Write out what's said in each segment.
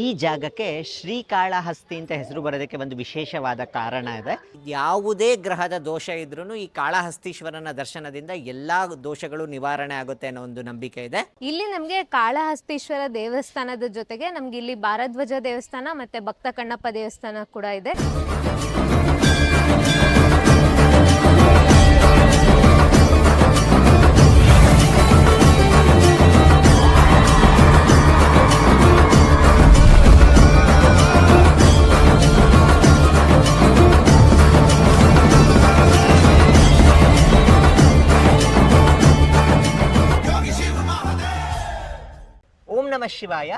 ಈ ಜಾಗಕ್ಕೆ ಶ್ರೀಕಾಳಹಸ್ತಿ ಅಂತ ಹೆಸರು ಬರೋದಕ್ಕೆ ಒಂದು ವಿಶೇಷವಾದ ಕಾರಣ ಇದೆ. ಯಾವುದೇ ಗ್ರಹದ ದೋಷ ಇದ್ರೂ ಈ ಕಾಳಹಸ್ತೀಶ್ವರನ ದರ್ಶನದಿಂದ ಎಲ್ಲಾ ದೋಷಗಳು ನಿವಾರಣೆ ಆಗುತ್ತೆ ಅನ್ನೋ ಒಂದು ನಂಬಿಕೆ ಇದೆ. ಇಲ್ಲಿ ನಮಗೆ ಕಾಳಹಸ್ತೀಶ್ವರ ದೇವಸ್ಥಾನದ ಜೊತೆಗೆ ನಮ್ಗೆ ಇಲ್ಲಿ ಭಾರದ್ವಾಜ ದೇವಸ್ಥಾನ ಮತ್ತೆ ಭಕ್ತ ಕಣ್ಣಪ್ಪ ದೇವಸ್ಥಾನ ಕೂಡ ಇದೆ. ನಮ ಶಿವಾಯ.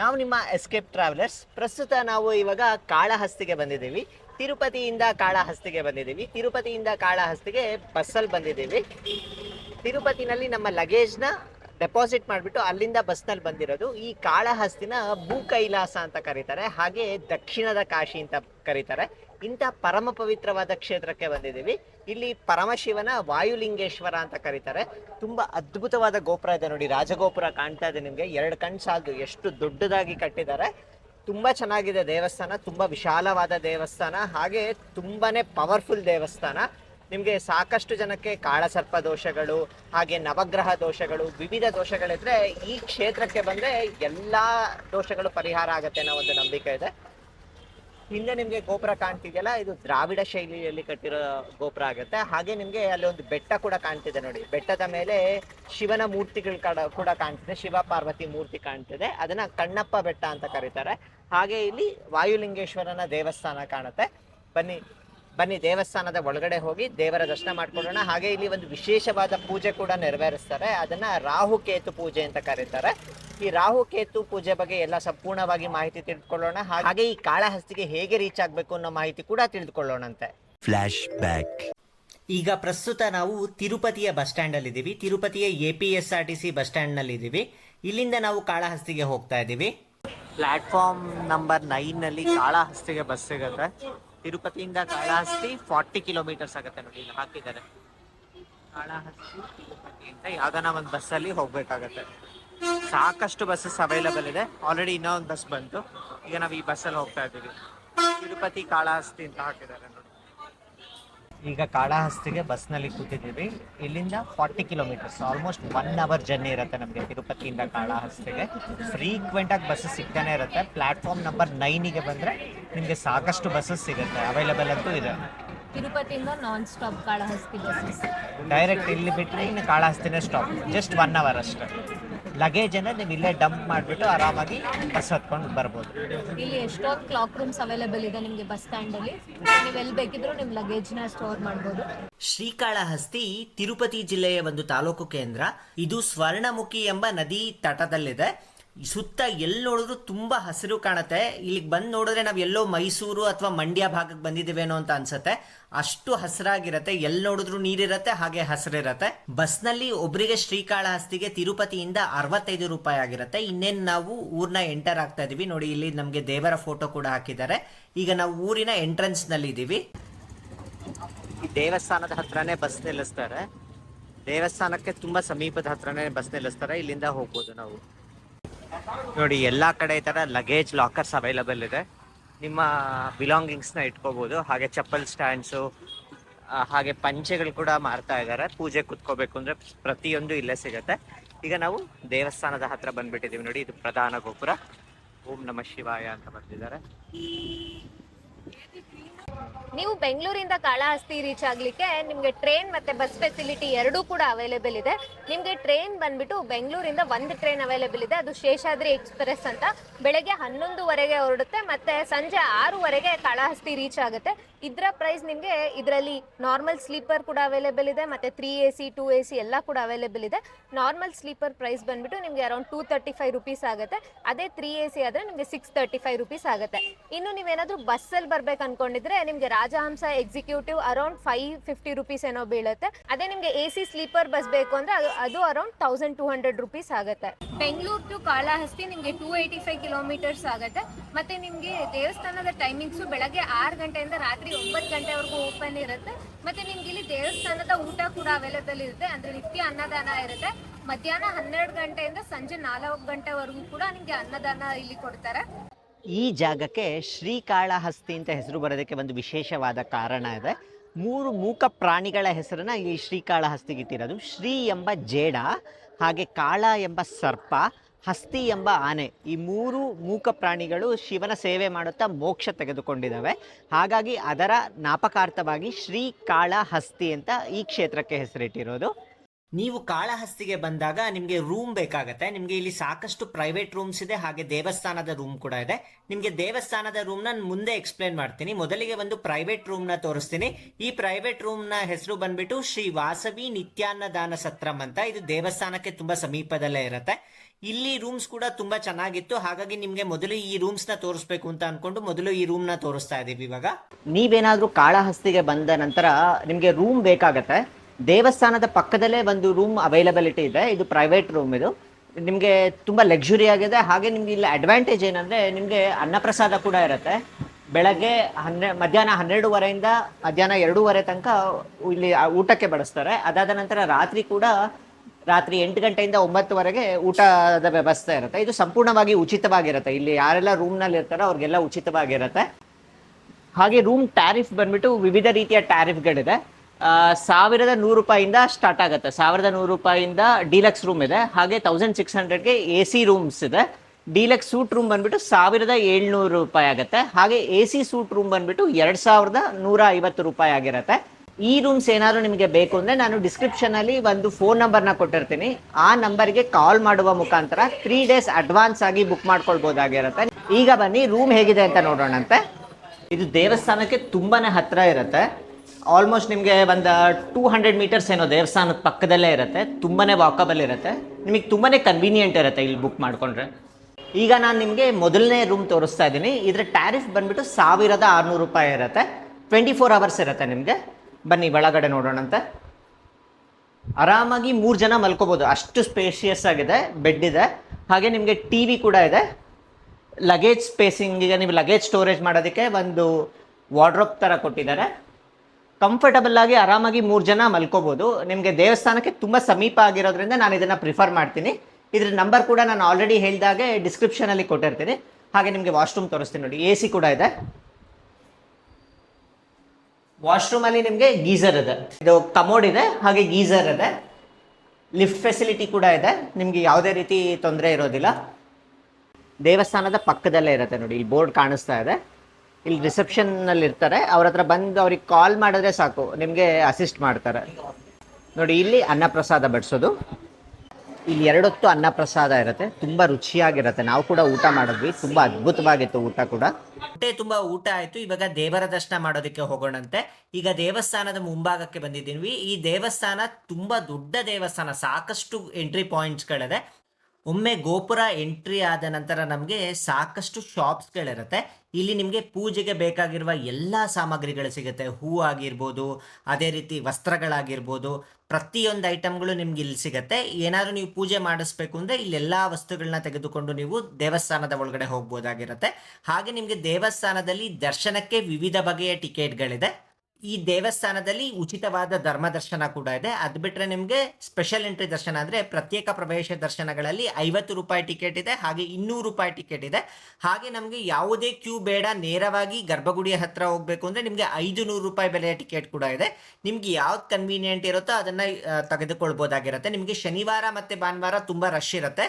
ನಾವು ನಿಮ್ಮ ಎಸ್ಕೇಪ್ ಟ್ರಾವೆಲರ್ಸ್ ಪ್ರಸ್ತುತ ನಾವು ಇವಾಗ ಕಾಳಹಸ್ತಿಗೆ ಬಂದಿದ್ದೀವಿ. ತಿರುಪತಿಯಿಂದ ಕಾಳಹಸ್ತಿಗೆ ಬಂದಿದ್ದೀವಿ. ತಿರುಪತಿಯಿಂದ ಕಾಳಹಸ್ತಿಗೆ ಬಸ್ಸಲ್ಲಿ ಬಂದಿದ್ದೀವಿ. ತಿರುಪತಿನಲ್ಲಿ ನಮ್ಮ ಲಗೇಜ್ನ ಡೆಪಾಸಿಟ್ ಮಾಡಿಬಿಟ್ಟು ಅಲ್ಲಿಂದ ಬಸ್ನಲ್ಲಿ ಬಂದಿರೋದು. ಈ ಕಾಳಹಸ್ತಿನ ಭೂ ಕೈಲಾಸ ಅಂತ ಕರೀತಾರೆ. ಹಾಗೆ ದಕ್ಷಿಣದ ಕಾಶಿ ಅಂತ ಕರೀತಾರೆ. ಇಂಥ ಪರಮ ಪವಿತ್ರವಾದ ಕ್ಷೇತ್ರಕ್ಕೆ ಬಂದಿದ್ದೀವಿ. ಇಲ್ಲಿ ಪರಮಶಿವನ ವಾಯುಲಿಂಗೇಶ್ವರ ಅಂತ ಕರೀತಾರೆ. ತುಂಬಾ ಅದ್ಭುತವಾದ ಗೋಪುರ ಇದೆ ನೋಡಿ. ರಾಜಗೋಪುರ ಕಾಣ್ತಾ ಇದೆ ನಿಮಗೆ. ಎರಡು ಕಣ್ ಸಾಲದು ಎಷ್ಟು ದೊಡ್ಡದಾಗಿ ಕಟ್ಟಿದ್ದಾರೆ. ತುಂಬಾ ಚೆನ್ನಾಗಿದೆ ದೇವಸ್ಥಾನ, ತುಂಬಾ ವಿಶಾಲವಾದ ದೇವಸ್ಥಾನ, ಹಾಗೆ ತುಂಬಾನೇ ಪವರ್ಫುಲ್ ದೇವಸ್ಥಾನ. ನಿಮಗೆ ಸಾಕಷ್ಟು ಜನಕ್ಕೆ ಕಾಳಸರ್ಪ ದೋಷಗಳು, ಹಾಗೆ ನವಗ್ರಹ ದೋಷಗಳು, ವಿವಿಧ ದೋಷಗಳಿದ್ರೆ ಈ ಕ್ಷೇತ್ರಕ್ಕೆ ಬಂದರೆ ಎಲ್ಲ ದೋಷಗಳು ಪರಿಹಾರ ಆಗುತ್ತೆ ಅನ್ನೋ ಒಂದು ನಂಬಿಕೆ ಇದೆ. ಹಿಂದೆ ನಿಮ್ಗೆ ಗೋಪುರ ಕಾಣ್ತಿದೆಯಲ್ಲ, ಇದು ದ್ರಾವಿಡ ಶೈಲಿಯಲ್ಲಿ ಕಟ್ಟಿರೋ ಗೋಪುರ ಆಗುತ್ತೆ. ಹಾಗೆ ನಿಮ್ಗೆ ಅಲ್ಲಿ ಒಂದು ಬೆಟ್ಟ ಕೂಡ ಕಾಣ್ತಿದೆ ನೋಡಿ. ಬೆಟ್ಟದ ಮೇಲೆ ಶಿವನ ಮೂರ್ತಿಗಳು ಕಡ ಕಾಣ್ತಿದೆ. ಶಿವ ಪಾರ್ವತಿ ಮೂರ್ತಿ ಕಾಣ್ತಿದೆ. ಅದನ್ನ ಕಣ್ಣಪ್ಪ ಬೆಟ್ಟ ಅಂತ ಕರೀತಾರೆ. ಹಾಗೆ ಇಲ್ಲಿ ವಾಯುಲಿಂಗೇಶ್ವರನ ದೇವಸ್ಥಾನ ಕಾಣುತ್ತೆ. ಬನ್ನಿ. ಬನ್ನಿ ದೇವಸ್ಥಾನದ ಒಳಗಡೆ ಹೋಗಿ ದೇವರ ದರ್ಶನ ಮಾಡ್ಕೊಳ್ಳೋಣ. ಹಾಗೆ ಇಲ್ಲಿ ಒಂದು ವಿಶೇಷವಾದ ಪೂಜೆ ಕೂಡ ನೆರವೇರಿಸ್ತಾರೆ. ಅದನ್ನ ರಾಹು ಕೇತು ಪೂಜೆ ಅಂತ ಕರೀತಾರೆ. ಈ ರಾಹು ಕೇತು ಪೂಜೆ ಬಗ್ಗೆ ಎಲ್ಲ ಸಂಪೂರ್ಣವಾಗಿ ಮಾಹಿತಿ ತಿಳ್ಕೊಳ್ಳೋಣ ಹಾಗೆ ಈ ಕಾಳಹಸ್ತಿಗೆ ಹೇಗೆ ರೀಚ್ ಆಗಬೇಕು ಅನ್ನೋ ಮಾಹಿತಿ ಕೂಡ ತಿಳಿದುಕೊಳ್ಳೋಣಂತೆ. ಫ್ಲಾಶ್ಬ್ಯಾಕ್ ಈಗ ಪ್ರಸ್ತುತ ನಾವು ತಿರುಪತಿಯ ಬಸ್ ಸ್ಟ್ಯಾಂಡ್ ಅಲ್ಲಿ ಇದ್ದೀವಿ ತಿರುಪತಿಯ A P S R T C bus ಸ್ಟ್ಯಾಂಡ್ನಲ್ಲಿ ಇದ್ದೀವಿ ಇಲ್ಲಿಂದ ನಾವು ಕಾಳಹಸ್ತಿಗೆ ಹೋಗ್ತಾ ಇದ್ದೀವಿ. ಪ್ಲಾಟ್ಫಾರ್ಮ್ ನಂಬರ್ ನೈನ್ನಲ್ಲಿ ಕಾಳಹಸ್ತಿಗೆ ಬಸ್ ಸಿಗುತ್ತೆ. ತಿರುಪತಿಯಿಂದ ಕಾಳಹಸ್ತಿ ಫಾರ್ಟಿ ಕಿಲೋಮೀಟರ್ಸ್ ಆಗುತ್ತೆ ನೋಡಿ, ಇಲ್ಲಿ ಹಾಕಿದ್ದಾರೆ. ಕಾಳಹಸ್ತಿ, ತಿರುಪತಿ ಅಂತ ಯಾವ್ದಾನ ಒಂದು ಬಸ್ಸಲ್ಲಿ ಹೋಗ್ಬೇಕಾಗತ್ತೆ. ಸಾಕಷ್ಟು ಬಸ್ಸಸ್ ಅವೈಲಬಲ್ ಇದೆ. ಆಲ್ರೆಡಿ ಇನ್ನೊಂದು ಬಸ್ ಬಂತು. ಈಗ ನಾವು ಈ ಬಸ್ಸಲ್ಲಿ ಹೋಗ್ತಾ ಇದ್ದೀವಿ. ತಿರುಪತಿ, ಕಾಳಹಸ್ತಿ ಅಂತ ಹಾಕಿದ್ದಾರೆ. ಈಗ ಕಾಳಹಸ್ತಿಗೆ ಬಸ್ನಲ್ಲಿ ಕೂತಿದ್ದೀವಿ. ಇಲ್ಲಿಂದ forty kilometres almost one hour journey ಇರುತ್ತೆ ನಮಗೆ ತಿರುಪತಿಯಿಂದ ಕಾಳಹಸ್ತಿಗೆ. ಫ್ರೀಕ್ವೆಂಟಾಗಿ ಬಸ್ಸಸ್ ಸಿಗ್ತಾನೆ ಇರುತ್ತೆ. ಪ್ಲಾಟ್ಫಾರ್ಮ್ ನಂಬರ್ ನೈನಿಗೆ ಬಂದರೆ ನಿಮಗೆ ಸಾಕಷ್ಟು ಬಸ್ಸಸ್ ಸಿಗುತ್ತೆ. ಅವೈಲೇಬಲ್ ಅಂತೂ ಇದೆ. ತಿರುಪತಿಯಿಂದ non stop Kalahasti buses direct ಇಲ್ಲಿ ಬಿಟ್ಟರೆ ಇನ್ನು ಕಾಳಹಸ್ತಿನೇ ಸ್ಟಾಪ್ ಜಸ್ಟ್ ಒನ್ ಅವರ್ ಅಷ್ಟೇ. ಲಗೇಜ್ ಅನ್ನ ನೀವು ಇಲ್ಲೇ ಡಂಪ್ ಮಾಡಿಬಿಟ್ಟು ಆರಾಮಾಗಿ ಬಸ್ ಹತ್ಕೊಂಡು ಬರ್ಬೋದು. ಇಲ್ಲಿ ಎಷ್ಟೊಂದು ಕ್ಲಾಕ್ ರೂಮ್ಸ್ ಅವೈಲೇಬಲ್ ಇದೆ ನಿಮಗೆ ಬಸ್ ಸ್ಟ್ಯಾಂಡ್ ಅಲ್ಲಿ? ನೀವು ಎಲ್ಲಿ ಬೇಕಿದ್ರು ನಿಮ್ ಲಗೇಜ್ನ ಸ್ಟೋರ್ ಮಾಡ್ಬೋದು. ಶ್ರೀಕಾಳಹಸ್ತಿ ತಿರುಪತಿ ಜಿಲ್ಲೆಯ ಒಂದು ತಾಲೂಕು ಕೇಂದ್ರ. ಇದು ಸ್ವರ್ಣಮುಖಿ ಎಂಬ ನದಿ ತಟದಲ್ಲಿದೆ. ಸುತ್ತ ಎಲ್ಲಿ ನೋಡಿದ್ರು ತುಂಬಾ ಹಸಿರು ಕಾಣುತ್ತೆ. ಇಲ್ಲಿಗೆ ಬಂದು ನೋಡಿದ್ರೆ ನಾವು ಎಲ್ಲೋ ಮೈಸೂರು ಅಥವಾ ಮಂಡ್ಯ ಭಾಗಕ್ಕೆ ಬಂದಿದ್ದೇವೇನೋ ಅಂತ ಅನ್ಸುತ್ತೆ. ಅಷ್ಟು ಹಸಿರಾಗಿರತ್ತೆ. ಎಲ್ಲಿ ನೋಡಿದ್ರು ನೀರಿರತ್ತೆ, ಹಾಗೆ ಹಸಿರಿರತ್ತೆ. ಬಸ್ನಲ್ಲಿ ಒಬ್ರಿಗೆ ಶ್ರೀಕಾಳಹಸ್ತಿಗೆ ತಿರುಪತಿಯಿಂದ ಅರವತ್ತೈದು ರೂಪಾಯಿ ಆಗಿರುತ್ತೆ. ಇನ್ನೇನು ನಾವು ಊರ್ನ ಎಂಟರ್ ಆಗ್ತಾ ಇದೀವಿ. ನೋಡಿ, ಇಲ್ಲಿ ನಮಗೆ ದೇವರ ಫೋಟೋ ಕೂಡ ಹಾಕಿದ್ದಾರೆ. ಈಗ ನಾವು ಊರಿನ ಎಂಟ್ರೆನ್ಸ್ನಲ್ಲಿ ಇದೀವಿ ದೇವಸ್ಥಾನದ ಹತ್ರನೇ ಬಸ್ ನಿಲ್ಲಿಸ್ತಾರೆ. ದೇವಸ್ಥಾನಕ್ಕೆ ತುಂಬಾ ಸಮೀಪದ ಹತ್ರನೇ ಬಸ್ ನಿಲ್ಲಿಸ್ತಾರೆ. ಇಲ್ಲಿಂದ ಹೋಗ್ಬೋದು ನಾವು. ನೋಡಿ, ಎಲ್ಲಾ ಕಡೆ ಈ ಥರ ಲಗೇಜ್ ಲಾಕರ್ಸ್ ಅವೈಲಬಲ್ ಇದೆ. ನಿಮ್ಮ ಬಿಲಾಂಗಿಂಗ್ಸ್ನ ಇಟ್ಕೋಬಹುದು ಹಾಗೆ ಚಪ್ಪಲ್ ಸ್ಟ್ಯಾಂಡ್ಸು ಹಾಗೆ ಪಂಚೆಗಳು ಕೂಡ ಮಾರ್ತಾ ಇದ್ದಾರೆ. ಪೂಜೆ ಕುತ್ಕೋಬೇಕು ಅಂದ್ರೆ ಪ್ರತಿಯೊಂದು ಇಲ್ಲೇ ಸಿಗುತ್ತೆ. ಈಗ ನಾವು ದೇವಸ್ಥಾನದ ಹತ್ರ ಬಂದ್ಬಿಟ್ಟಿದೀವಿ ನೋಡಿ, ಇದು ಪ್ರಧಾನ ಗೋಪುರ. ಓಂ ನಮ ಶಿವಾಯ ಅಂತ ಬರ್ತಿದ್ದಾರೆ ನೀವು ಬೆಂಗಳೂರಿಂದ ಕಾಳಹಸ್ತಿ ರೀಚ್ ಆಗ್ಲಿಕ್ಕೆ ನಿಮಗೆ ಟ್ರೈನ್ ಮತ್ತೆ ಬಸ್ ಫೆಸಿಲಿಟಿ ಎರಡೂ ಕೂಡ ಅವೈಲೇಬಲ್ ಇದೆ. ನಿಮಗೆ ಟ್ರೈನ್ ಬಂದ್ಬಿಟ್ಟು ಬೆಂಗಳೂರಿಂದ ಒಂದು ಟ್ರೈನ್ ಅವೈಲೇಬಲ್ ಇದೆ. ಅದು ಶೇಷಾದ್ರಿ ಎಕ್ಸ್ಪ್ರೆಸ್ ಅಂತ. ಬೆಳಗ್ಗೆ ಹನ್ನೊಂದುವರೆಗೆ ಹೊರಡುತ್ತೆ ಮತ್ತೆ ಸಂಜೆ ಆರೂವರೆಗೆ ಕಾಳಹಸ್ತಿ ರೀಚ್ ಆಗುತ್ತೆ. ಇದರ ಪ್ರೈಸ್ ನಿಮಗೆ ಇದರಲ್ಲಿ ನಾರ್ಮಲ್ ಸ್ಲೀಪರ್ ಕೂಡ ಅವೈಲೇಬಲ್ ಇದೆ, ಮತ್ತೆ three A C two A C ಎಲ್ಲ ಕೂಡ ಅವೈಲೇಬಲ್ ಇದೆ. ನಾರ್ಮಲ್ ಸ್ಲೀಪರ್ ಪ್ರೈಸ್ ಬಂದ್ಬಿಟ್ಟು ನಿಮಗೆ around two thirty five rupees ಆಗುತ್ತೆ. ಅದೇ ತ್ರೀ ಎ ಸಿ ಆದರೆ ನಿಮಗೆ ಸಿಕ್ಸ್ ತರ್ಟಿ ಫೈವ್ ರುಪೀಸ್ ಆಗುತ್ತೆ. ಇನ್ನು ನೀವೇನಾದರೂ ಬಸ್ಸಲ್ಲಿ ಬರ್ಬೇಕು ಅನ್ಕೊಂಡಿದ್ರೆ ನಿಮಗೆ Rajahamsa executive around five fifty rupees ಏನೋ ಬೀಳುತ್ತೆ. ಅದೇ ನಿಮಗೆ ಎ ಸಿ ಸ್ಲೀಪರ್ ಬಸ್ ಬೇಕು ಅಂದ್ರೆ ಅದು ಅದು around thousand two hundred rupees ಆಗುತ್ತೆ. ಬೆಂಗಳೂರು ಟು ಕಾಳಹಸ್ತಿ ನಿಮಗೆ ಟೂ ಏಯ್ಟಿ ಫೈವ್ ಕಿಲೋಮೀಟರ್ಸ್ ಆಗುತ್ತೆ. ಮತ್ತೆ ನಿಮಗೆ ದೇವಸ್ಥಾನದ ಟೈಮಿಂಗ್ಸು ಬೆಳಗ್ಗೆ ಆರು ಗಂಟೆಯಿಂದ ರಾತ್ರಿ ಒಂಬತ್ತು ಗಂಟೆವರೆಗೂ ಓಪನ್ ಇರುತ್ತೆ. ಮತ್ತೆ ನಿಮ್ಗೆ ಇಲ್ಲಿ ದೇವಸ್ಥಾನದ ಊಟ ಕೂಡ ಅವೈಲೇಬಲ್ ಇರುತ್ತೆ. ಅಂದ್ರೆ ನಿತ್ಯ ಅನ್ನದಾನ ಇರುತ್ತೆ. ಮಧ್ಯಾಹ್ನ ಹನ್ನೆರಡು ಗಂಟೆಯಿಂದ ಸಂಜೆ ನಾಲ್ಕು ಗಂಟೆವರೆಗೂ ಕೂಡ ನಿಮಗೆ ಅನ್ನದಾನ ಇಲ್ಲಿ ಕೊಡ್ತಾರೆ. ಈ ಜಾಗಕ್ಕೆ ಶ್ರೀಕಾಳಹಸ್ತಿ ಅಂತ ಹೆಸರು ಬರೋದಕ್ಕೆ ಒಂದು ವಿಶೇಷವಾದ ಕಾರಣ ಇದೆ. ಮೂರು ಮೂಕ ಪ್ರಾಣಿಗಳ ಹೆಸರನ್ನ ಈ ಶ್ರೀಕಾಳಹಸ್ತಿಗೆ ಇಟ್ಟಿರೋದು. ಶ್ರೀ ಎಂಬ ಜೇಡ, ಹಾಗೆ ಕಾಳ ಎಂಬ ಸರ್ಪ, ಹಸ್ತಿ ಎಂಬ ಆನೆ ಈ ಮೂರು ಮೂಕ ಪ್ರಾಣಿಗಳು ಶಿವನ ಸೇವೆ ಮಾಡುತ್ತಾ ಮೋಕ್ಷ ತೆಗೆದುಕೊಂಡಿದ್ದಾವೆ. ಹಾಗಾಗಿ ಅದರ ನಾಪಕಾರ್ಥವಾಗಿ ಶ್ರೀ ಕಾಳಹಸ್ತಿ ಅಂತ ಈ ಕ್ಷೇತ್ರಕ್ಕೆ ಹೆಸರಿಟ್ಟಿರೋದು. ನೀವು ಕಾಳಹಸ್ತಿಗೆ ಬಂದಾಗ ನಿಮಗೆ ರೂಮ್ ಬೇಕಾಗತ್ತೆ. ನಿಮಗೆ ಇಲ್ಲಿ ಸಾಕಷ್ಟು ಪ್ರೈವೇಟ್ ರೂಮ್ಸ್ ಇದೆ, ಹಾಗೆ ದೇವಸ್ಥಾನದ ರೂಮ್ ಕೂಡ ಇದೆ. ನಿಮಗೆ ದೇವಸ್ಥಾನದ ರೂಮ್ ನಾನು ಮುಂದೆ ಎಕ್ಸ್ಪ್ಲೇನ್ ಮಾಡ್ತೀನಿ. ಮೊದಲಿಗೆ ಒಂದು ಪ್ರೈವೇಟ್ ರೂಮ್ನ ತೋರಿಸ್ತೀನಿ. ಈ ಪ್ರೈವೇಟ್ ರೂಮ್ನ ಹೆಸರು ಬಂದ್ಬಿಟ್ಟು ಶ್ರೀ ವಾಸವಿ ನಿತ್ಯಾನ್ನದಾನ ಸತ್ರಂ ಅಂತ. ಇದು ದೇವಸ್ಥಾನಕ್ಕೆ ತುಂಬಾ ಸಮೀಪದಲ್ಲೇ ಇರುತ್ತೆ. ಇಲ್ಲಿ ರೂಮ್ಸ್ ಕೂಡ ತುಂಬಾ ಚೆನ್ನಾಗಿತ್ತು. ಹಾಗಾಗಿ ನಿಮ್ಗೆ ಮೊದಲು ಈ ರೂಮ್ಸ್ನ ತೋರಿಸ್ಬೇಕು ಅಂತ ಅನ್ಕೊಂಡು ಮೊದಲು ಈ ರೂಮ್ನ ತೋರಿಸ್ತಾ ಇದೀವಿ ಇವಾಗ. ನೀವೇನಾದ್ರೂ ಕಾಳಹಸ್ತಿಗೆ ಬಂದ ನಂತರ ನಿಮ್ಗೆ ರೂಮ್ ಬೇಕಾಗತ್ತೆ. ದೇವಸ್ಥಾನದ ಪಕ್ಕದಲ್ಲೇ ಒಂದು ರೂಮ್ ಅವೈಲಬಿಲಿಟಿ ಇದೆ. ಇದು ಪ್ರೈವೇಟ್ ರೂಮ್ ಇದು. ನಿಮಗೆ ತುಂಬ ಲಕ್ಸುರಿ ಆಗಿದೆ. ಹಾಗೆ ನಿಮ್ಗೆ ಇಲ್ಲಿ ಅಡ್ವಾಂಟೇಜ್ ಏನಂದರೆ ನಿಮಗೆ ಅನ್ನಪ್ರಸಾದ ಕೂಡ ಇರುತ್ತೆ. ಬೆಳಗ್ಗೆ ಹನ್ನೆ, ಮಧ್ಯಾಹ್ನ ಹನ್ನೆರಡುವರೆಯಿಂದ ಮಧ್ಯಾಹ್ನ ಎರಡೂವರೆ ತನಕ ಇಲ್ಲಿ ಊಟಕ್ಕೆ ಬಡಿಸ್ತಾರೆ ಅದಾದ ನಂತರ ರಾತ್ರಿ ಕೂಡ ರಾತ್ರಿ ಎಂಟು ಗಂಟೆಯಿಂದ ಒಂಬತ್ತುವರೆಗೆ ಊಟದ ವ್ಯವಸ್ಥೆ ಇರುತ್ತೆ. ಇದು ಸಂಪೂರ್ಣವಾಗಿ ಉಚಿತವಾಗಿರುತ್ತೆ. ಇಲ್ಲಿ ಯಾರೆಲ್ಲ ರೂಮ್ನಲ್ಲಿ ಇರ್ತಾರೋ ಅವ್ರಿಗೆಲ್ಲ ಉಚಿತವಾಗಿರುತ್ತೆ. ಹಾಗೆ ರೂಮ್ ಟ್ಯಾರಿಫ್ ಬಂದ್ಬಿಟ್ಟು ವಿವಿಧ ರೀತಿಯ ಟ್ಯಾರಿಫ್ಗಳಿದೆ ಸಾವಿರದ ನೂರು ರೂಪಾಯಿಂದ ಸ್ಟಾರ್ಟ್ ಆಗುತ್ತೆ. ಸಾವಿರದ ನೂರು ರೂಪಾಯಿಂದ ಡಿಲಕ್ಸ್ ರೂಮ್ ಇದೆ. ಹಾಗೆ ತೌಸಂಡ್ ಸಿಕ್ಸ್ ಹಂಡ್ರೆಡ್ಗೆ ಎ ಸಿ ರೂಮ್ಸ್ ಇದೆ. ಡಿಲಕ್ಸ್ ಸೂಟ್ ರೂಮ್ ಬಂದ್ಬಿಟ್ಟು ಸಾವಿರದ ಏಳ್ನೂರು ರೂಪಾಯಿ ಆಗುತ್ತೆ. ಹಾಗೆ ಎ ಸಿ ಸೂಟ್ ರೂಮ್ ಬಂದ್ಬಿಟ್ಟು ಎರಡು ಸಾವಿರದ ನೂರ ಐವತ್ತು ರೂಪಾಯಿ ಆಗಿರುತ್ತೆ. ಈ ರೂಮ್ಸ್ ಏನಾದರೂ ನಿಮಗೆ ಬೇಕು ಅಂದರೆ ನಾನು ಡಿಸ್ಕ್ರಿಪ್ಷನಲ್ಲಿ ಒಂದು ಫೋನ್ ನಂಬರ್ನ ಕೊಟ್ಟಿರ್ತೀನಿ. ಆ ನಂಬರ್ಗೆ ಕಾಲ್ ಮಾಡುವ ಮುಖಾಂತರ ತ್ರೀ ಡೇಸ್ ಅಡ್ವಾನ್ಸ್ ಆಗಿ ಬುಕ್ ಮಾಡ್ಕೊಳ್ಬೋದಾಗಿರುತ್ತೆ. ಈಗ ಬನ್ನಿ ರೂಮ್ ಹೇಗಿದೆ ಅಂತ ನೋಡೋಣಂತೆ. ಇದು ದೇವಸ್ಥಾನಕ್ಕೆ ತುಂಬಾನೇ ಹತ್ತಿರ ಇರುತ್ತೆ. ಆಲ್ಮೋಸ್ಟ್ ನಿಮಗೆ ಒಂದು ಟೂ ಹಂಡ್ರೆಡ್ ಮೀಟರ್ಸ್ ಏನೋ ದೇವಸ್ಥಾನದ ಪಕ್ಕದಲ್ಲೇ ಇರುತ್ತೆ ತುಂಬಾ ವಾಕಬಲ್ ಇರುತ್ತೆ. ನಿಮಗೆ ತುಂಬಾ ಕನ್ವೀನಿಯೆಂಟ್ ಇರುತ್ತೆ ಇಲ್ಲಿ ಬುಕ್ ಮಾಡ್ಕೊಂಡ್ರೆ. ಈಗ ನಾನು ನಿಮಗೆ ಮೊದಲನೇ ರೂಮ್ ತೋರಿಸ್ತಾ ಇದ್ದೀನಿ ಇದರ ಟ್ಯಾರಿಫ್ ಬಂದ್ಬಿಟ್ಟು ಸಾವಿರದ ಆರುನೂರು ರೂಪಾಯಿ ಇರುತ್ತೆ. ಟ್ವೆಂಟಿ ಫೋರ್ ಅವರ್ಸ್ ಇರುತ್ತೆ ನಿಮಗೆ. ಬನ್ನಿ, ಒಳಗಡೆ ನೋಡೋಣಂತೆ. ಆರಾಮಾಗಿ ಮೂರು ಜನ ಮಲ್ಕೋಬೋದು. ಅಷ್ಟು ಸ್ಪೇಷಿಯಸ್ ಆಗಿದೆ ಬೆಡ್ ಇದೆ. ಹಾಗೆ ನಿಮಗೆ ಟಿ ವಿ ಕೂಡ ಇದೆ. ಲಗೇಜ್ ಸ್ಪೇಸಿಂಗಿಗೆ ನೀವು ಲಗೇಜ್ ಸ್ಟೋರೇಜ್ ಮಾಡೋದಕ್ಕೆ ಒಂದು ವಾರ್ಡ್ರೋಪ್ ಥರ ಕೊಟ್ಟಿದ್ದಾರೆ. ಕಂಫರ್ಟಬಲ್ ಆಗಿ ಆರಾಮಾಗಿ ಮೂರು ಜನ ಮಲ್ಕೋಬೋದು. ನಿಮಗೆ ದೇವಸ್ಥಾನಕ್ಕೆ ತುಂಬ ಸಮೀಪ ಆಗಿರೋದ್ರಿಂದ ನಾನು ಇದನ್ನು ಪ್ರಿಫರ್ ಮಾಡ್ತೀನಿ. ಇದ್ರ ನಂಬರ್ ಕೂಡ ನಾನು ಆಲ್ರೆಡಿ ಹೇಳಿದಾಗೆ ಡಿಸ್ಕ್ರಿಪ್ಷನಲ್ಲಿ ಕೊಟ್ಟಿರ್ತೀನಿ. ಹಾಗೆ ನಿಮಗೆ ವಾಶ್ರೂಮ್ ತೋರಿಸ್ತೀನಿ ನೋಡಿ ಎ ಸಿ ಕೂಡ ಇದೆ. ವಾಶ್ರೂಮಲ್ಲಿ ನಿಮಗೆ ಗೀಸರ್ ಇದೆ. ಇದು ಕಮೋಡ್ ಇದೆ, ಹಾಗೆ ಗೀಸರ್ ಇದೆ. ಲಿಫ್ಟ್ ಫೆಸಿಲಿಟಿ ಕೂಡ ಇದೆ. ನಿಮಗೆ ಯಾವುದೇ ರೀತಿ ತೊಂದರೆ ಇರೋದಿಲ್ಲ. ದೇವಸ್ಥಾನದ ಪಕ್ಕದಲ್ಲೇ ಇರುತ್ತೆ ನೋಡಿ, ಇಲ್ಲಿ ಬೋರ್ಡ್ ಕಾಣಿಸ್ತಾ ಇದೆ. ಇಲ್ಲಿ ರಿಸೆಪ್ಷನ್ನಲ್ಲಿ ಇರ್ತಾರೆ ಅವ್ರ ಹತ್ರ ಬಂದು ಅವ್ರಿಗೆ ಕಾಲ್ ಮಾಡಿದ್ರೆ ಸಾಕು. ನಿಮಗೆ ಅಸಿಸ್ಟ್ ಮಾಡ್ತಾರೆ. ನೋಡಿ, ಇಲ್ಲಿ ಅನ್ನಪ್ರಸಾದ ಬಡಿಸೋದು. ಇಲ್ಲಿ ಎರಡೊತ್ತು ಅನ್ನಪ್ರಸಾದ ಇರುತ್ತೆ. ತುಂಬಾ ರುಚಿಯಾಗಿರುತ್ತೆ. ನಾವು ಕೂಡ ಊಟ ಮಾಡಿದ್ವಿ. ತುಂಬಾ ಅದ್ಭುತವಾಗಿತ್ತು ಊಟ ಕೂಡ. ಹೊಟ್ಟೆ ತುಂಬಾ ಊಟ ಆಯ್ತು. ಇವಾಗ ದೇವರ ದರ್ಶನ ಮಾಡೋದಕ್ಕೆ ಹೋಗೋಣಂತೆ. ಈಗ ದೇವಸ್ಥಾನದ ಮುಂಭಾಗಕ್ಕೆ ಬಂದಿದ್ದೀವಿ ಈ ದೇವಸ್ಥಾನ ತುಂಬಾ ದೊಡ್ಡ ದೇವಸ್ಥಾನ. ಸಾಕಷ್ಟು ಎಂಟ್ರಿ ಪಾಯಿಂಟ್ಸ್ಗಳಿದೆ ಒಮ್ಮೆ ಗೋಪುರ ಎಂಟ್ರಿ ಆದ ನಂತರ ನಮಗೆ ಸಾಕಷ್ಟು ಶಾಪ್ಸ್ಗಳಿರುತ್ತೆ ಇಲ್ಲಿ ನಿಮಗೆ ಪೂಜೆಗೆ ಬೇಕಾಗಿರುವ ಎಲ್ಲ ಸಾಮಗ್ರಿಗಳು ಸಿಗುತ್ತೆ. ಹೂ ಆಗಿರ್ಬೋದು, ಅದೇ ರೀತಿ ವಸ್ತ್ರಗಳಾಗಿರ್ಬೋದು, ಪ್ರತಿಯೊಂದು ಐಟಮ್ಗಳು ನಿಮ್ಗೆ ಇಲ್ಲಿ ಸಿಗುತ್ತೆ. ಏನಾದರೂ ನೀವು ಪೂಜೆ ಮಾಡಿಸ್ಬೇಕು ಅಂದರೆ ಇಲ್ಲೆಲ್ಲ ವಸ್ತುಗಳನ್ನ ತೆಗೆದುಕೊಂಡು ನೀವು ದೇವಸ್ಥಾನದ ಒಳಗಡೆ ಹೋಗ್ಬೋದಾಗಿರುತ್ತೆ. ಹಾಗೆ ನಿಮಗೆ ದೇವಸ್ಥಾನದಲ್ಲಿ ದರ್ಶನಕ್ಕೆ ವಿವಿಧ ಬಗೆಯ ಟಿಕೆಟ್ಗಳಿದೆ ಈ ದೇವಸ್ಥಾನದಲ್ಲಿ ಉಚಿತವಾದ ಧರ್ಮ ದರ್ಶನ ಕೂಡ ಇದೆ. ಅದು ಬಿಟ್ಟರೆ ನಿಮಗೆ ಸ್ಪೆಷಲ್ ಎಂಟ್ರಿ ದರ್ಶನ ಅಂದರೆ ಪ್ರತ್ಯೇಕ ಪ್ರವೇಶ ದರ್ಶನಗಳಲ್ಲಿ ಐವತ್ತು ರೂಪಾಯಿ ಟಿಕೆಟ್ ಇದೆ, ಹಾಗೆ ಇನ್ನೂರು ರೂಪಾಯಿ ಟಿಕೆಟ್ ಇದೆ. ಹಾಗೆ ನಮಗೆ ಯಾವುದೇ ಕ್ಯೂ ಬೇಡ, ನೇರವಾಗಿ ಗರ್ಭಗುಡಿಯ ಹತ್ರ ಹೋಗಬೇಕು ಅಂದರೆ ನಿಮಗೆ ಐದು ನೂರು ರೂಪಾಯಿ ಬೆಲೆಯ ಟಿಕೆಟ್ ಕೂಡ ಇದೆ. ನಿಮಗೆ ಯಾವ್ದು ಕನ್ವೀನಿಯೆಂಟ್ ಇರುತ್ತೋ ಅದನ್ನು ತೆಗೆದುಕೊಳ್ಬೋದಾಗಿರುತ್ತೆ. ನಿಮಗೆ ಶನಿವಾರ ಮತ್ತು ಭಾನುವಾರ ತುಂಬ ರಶ್ ಇರುತ್ತೆ.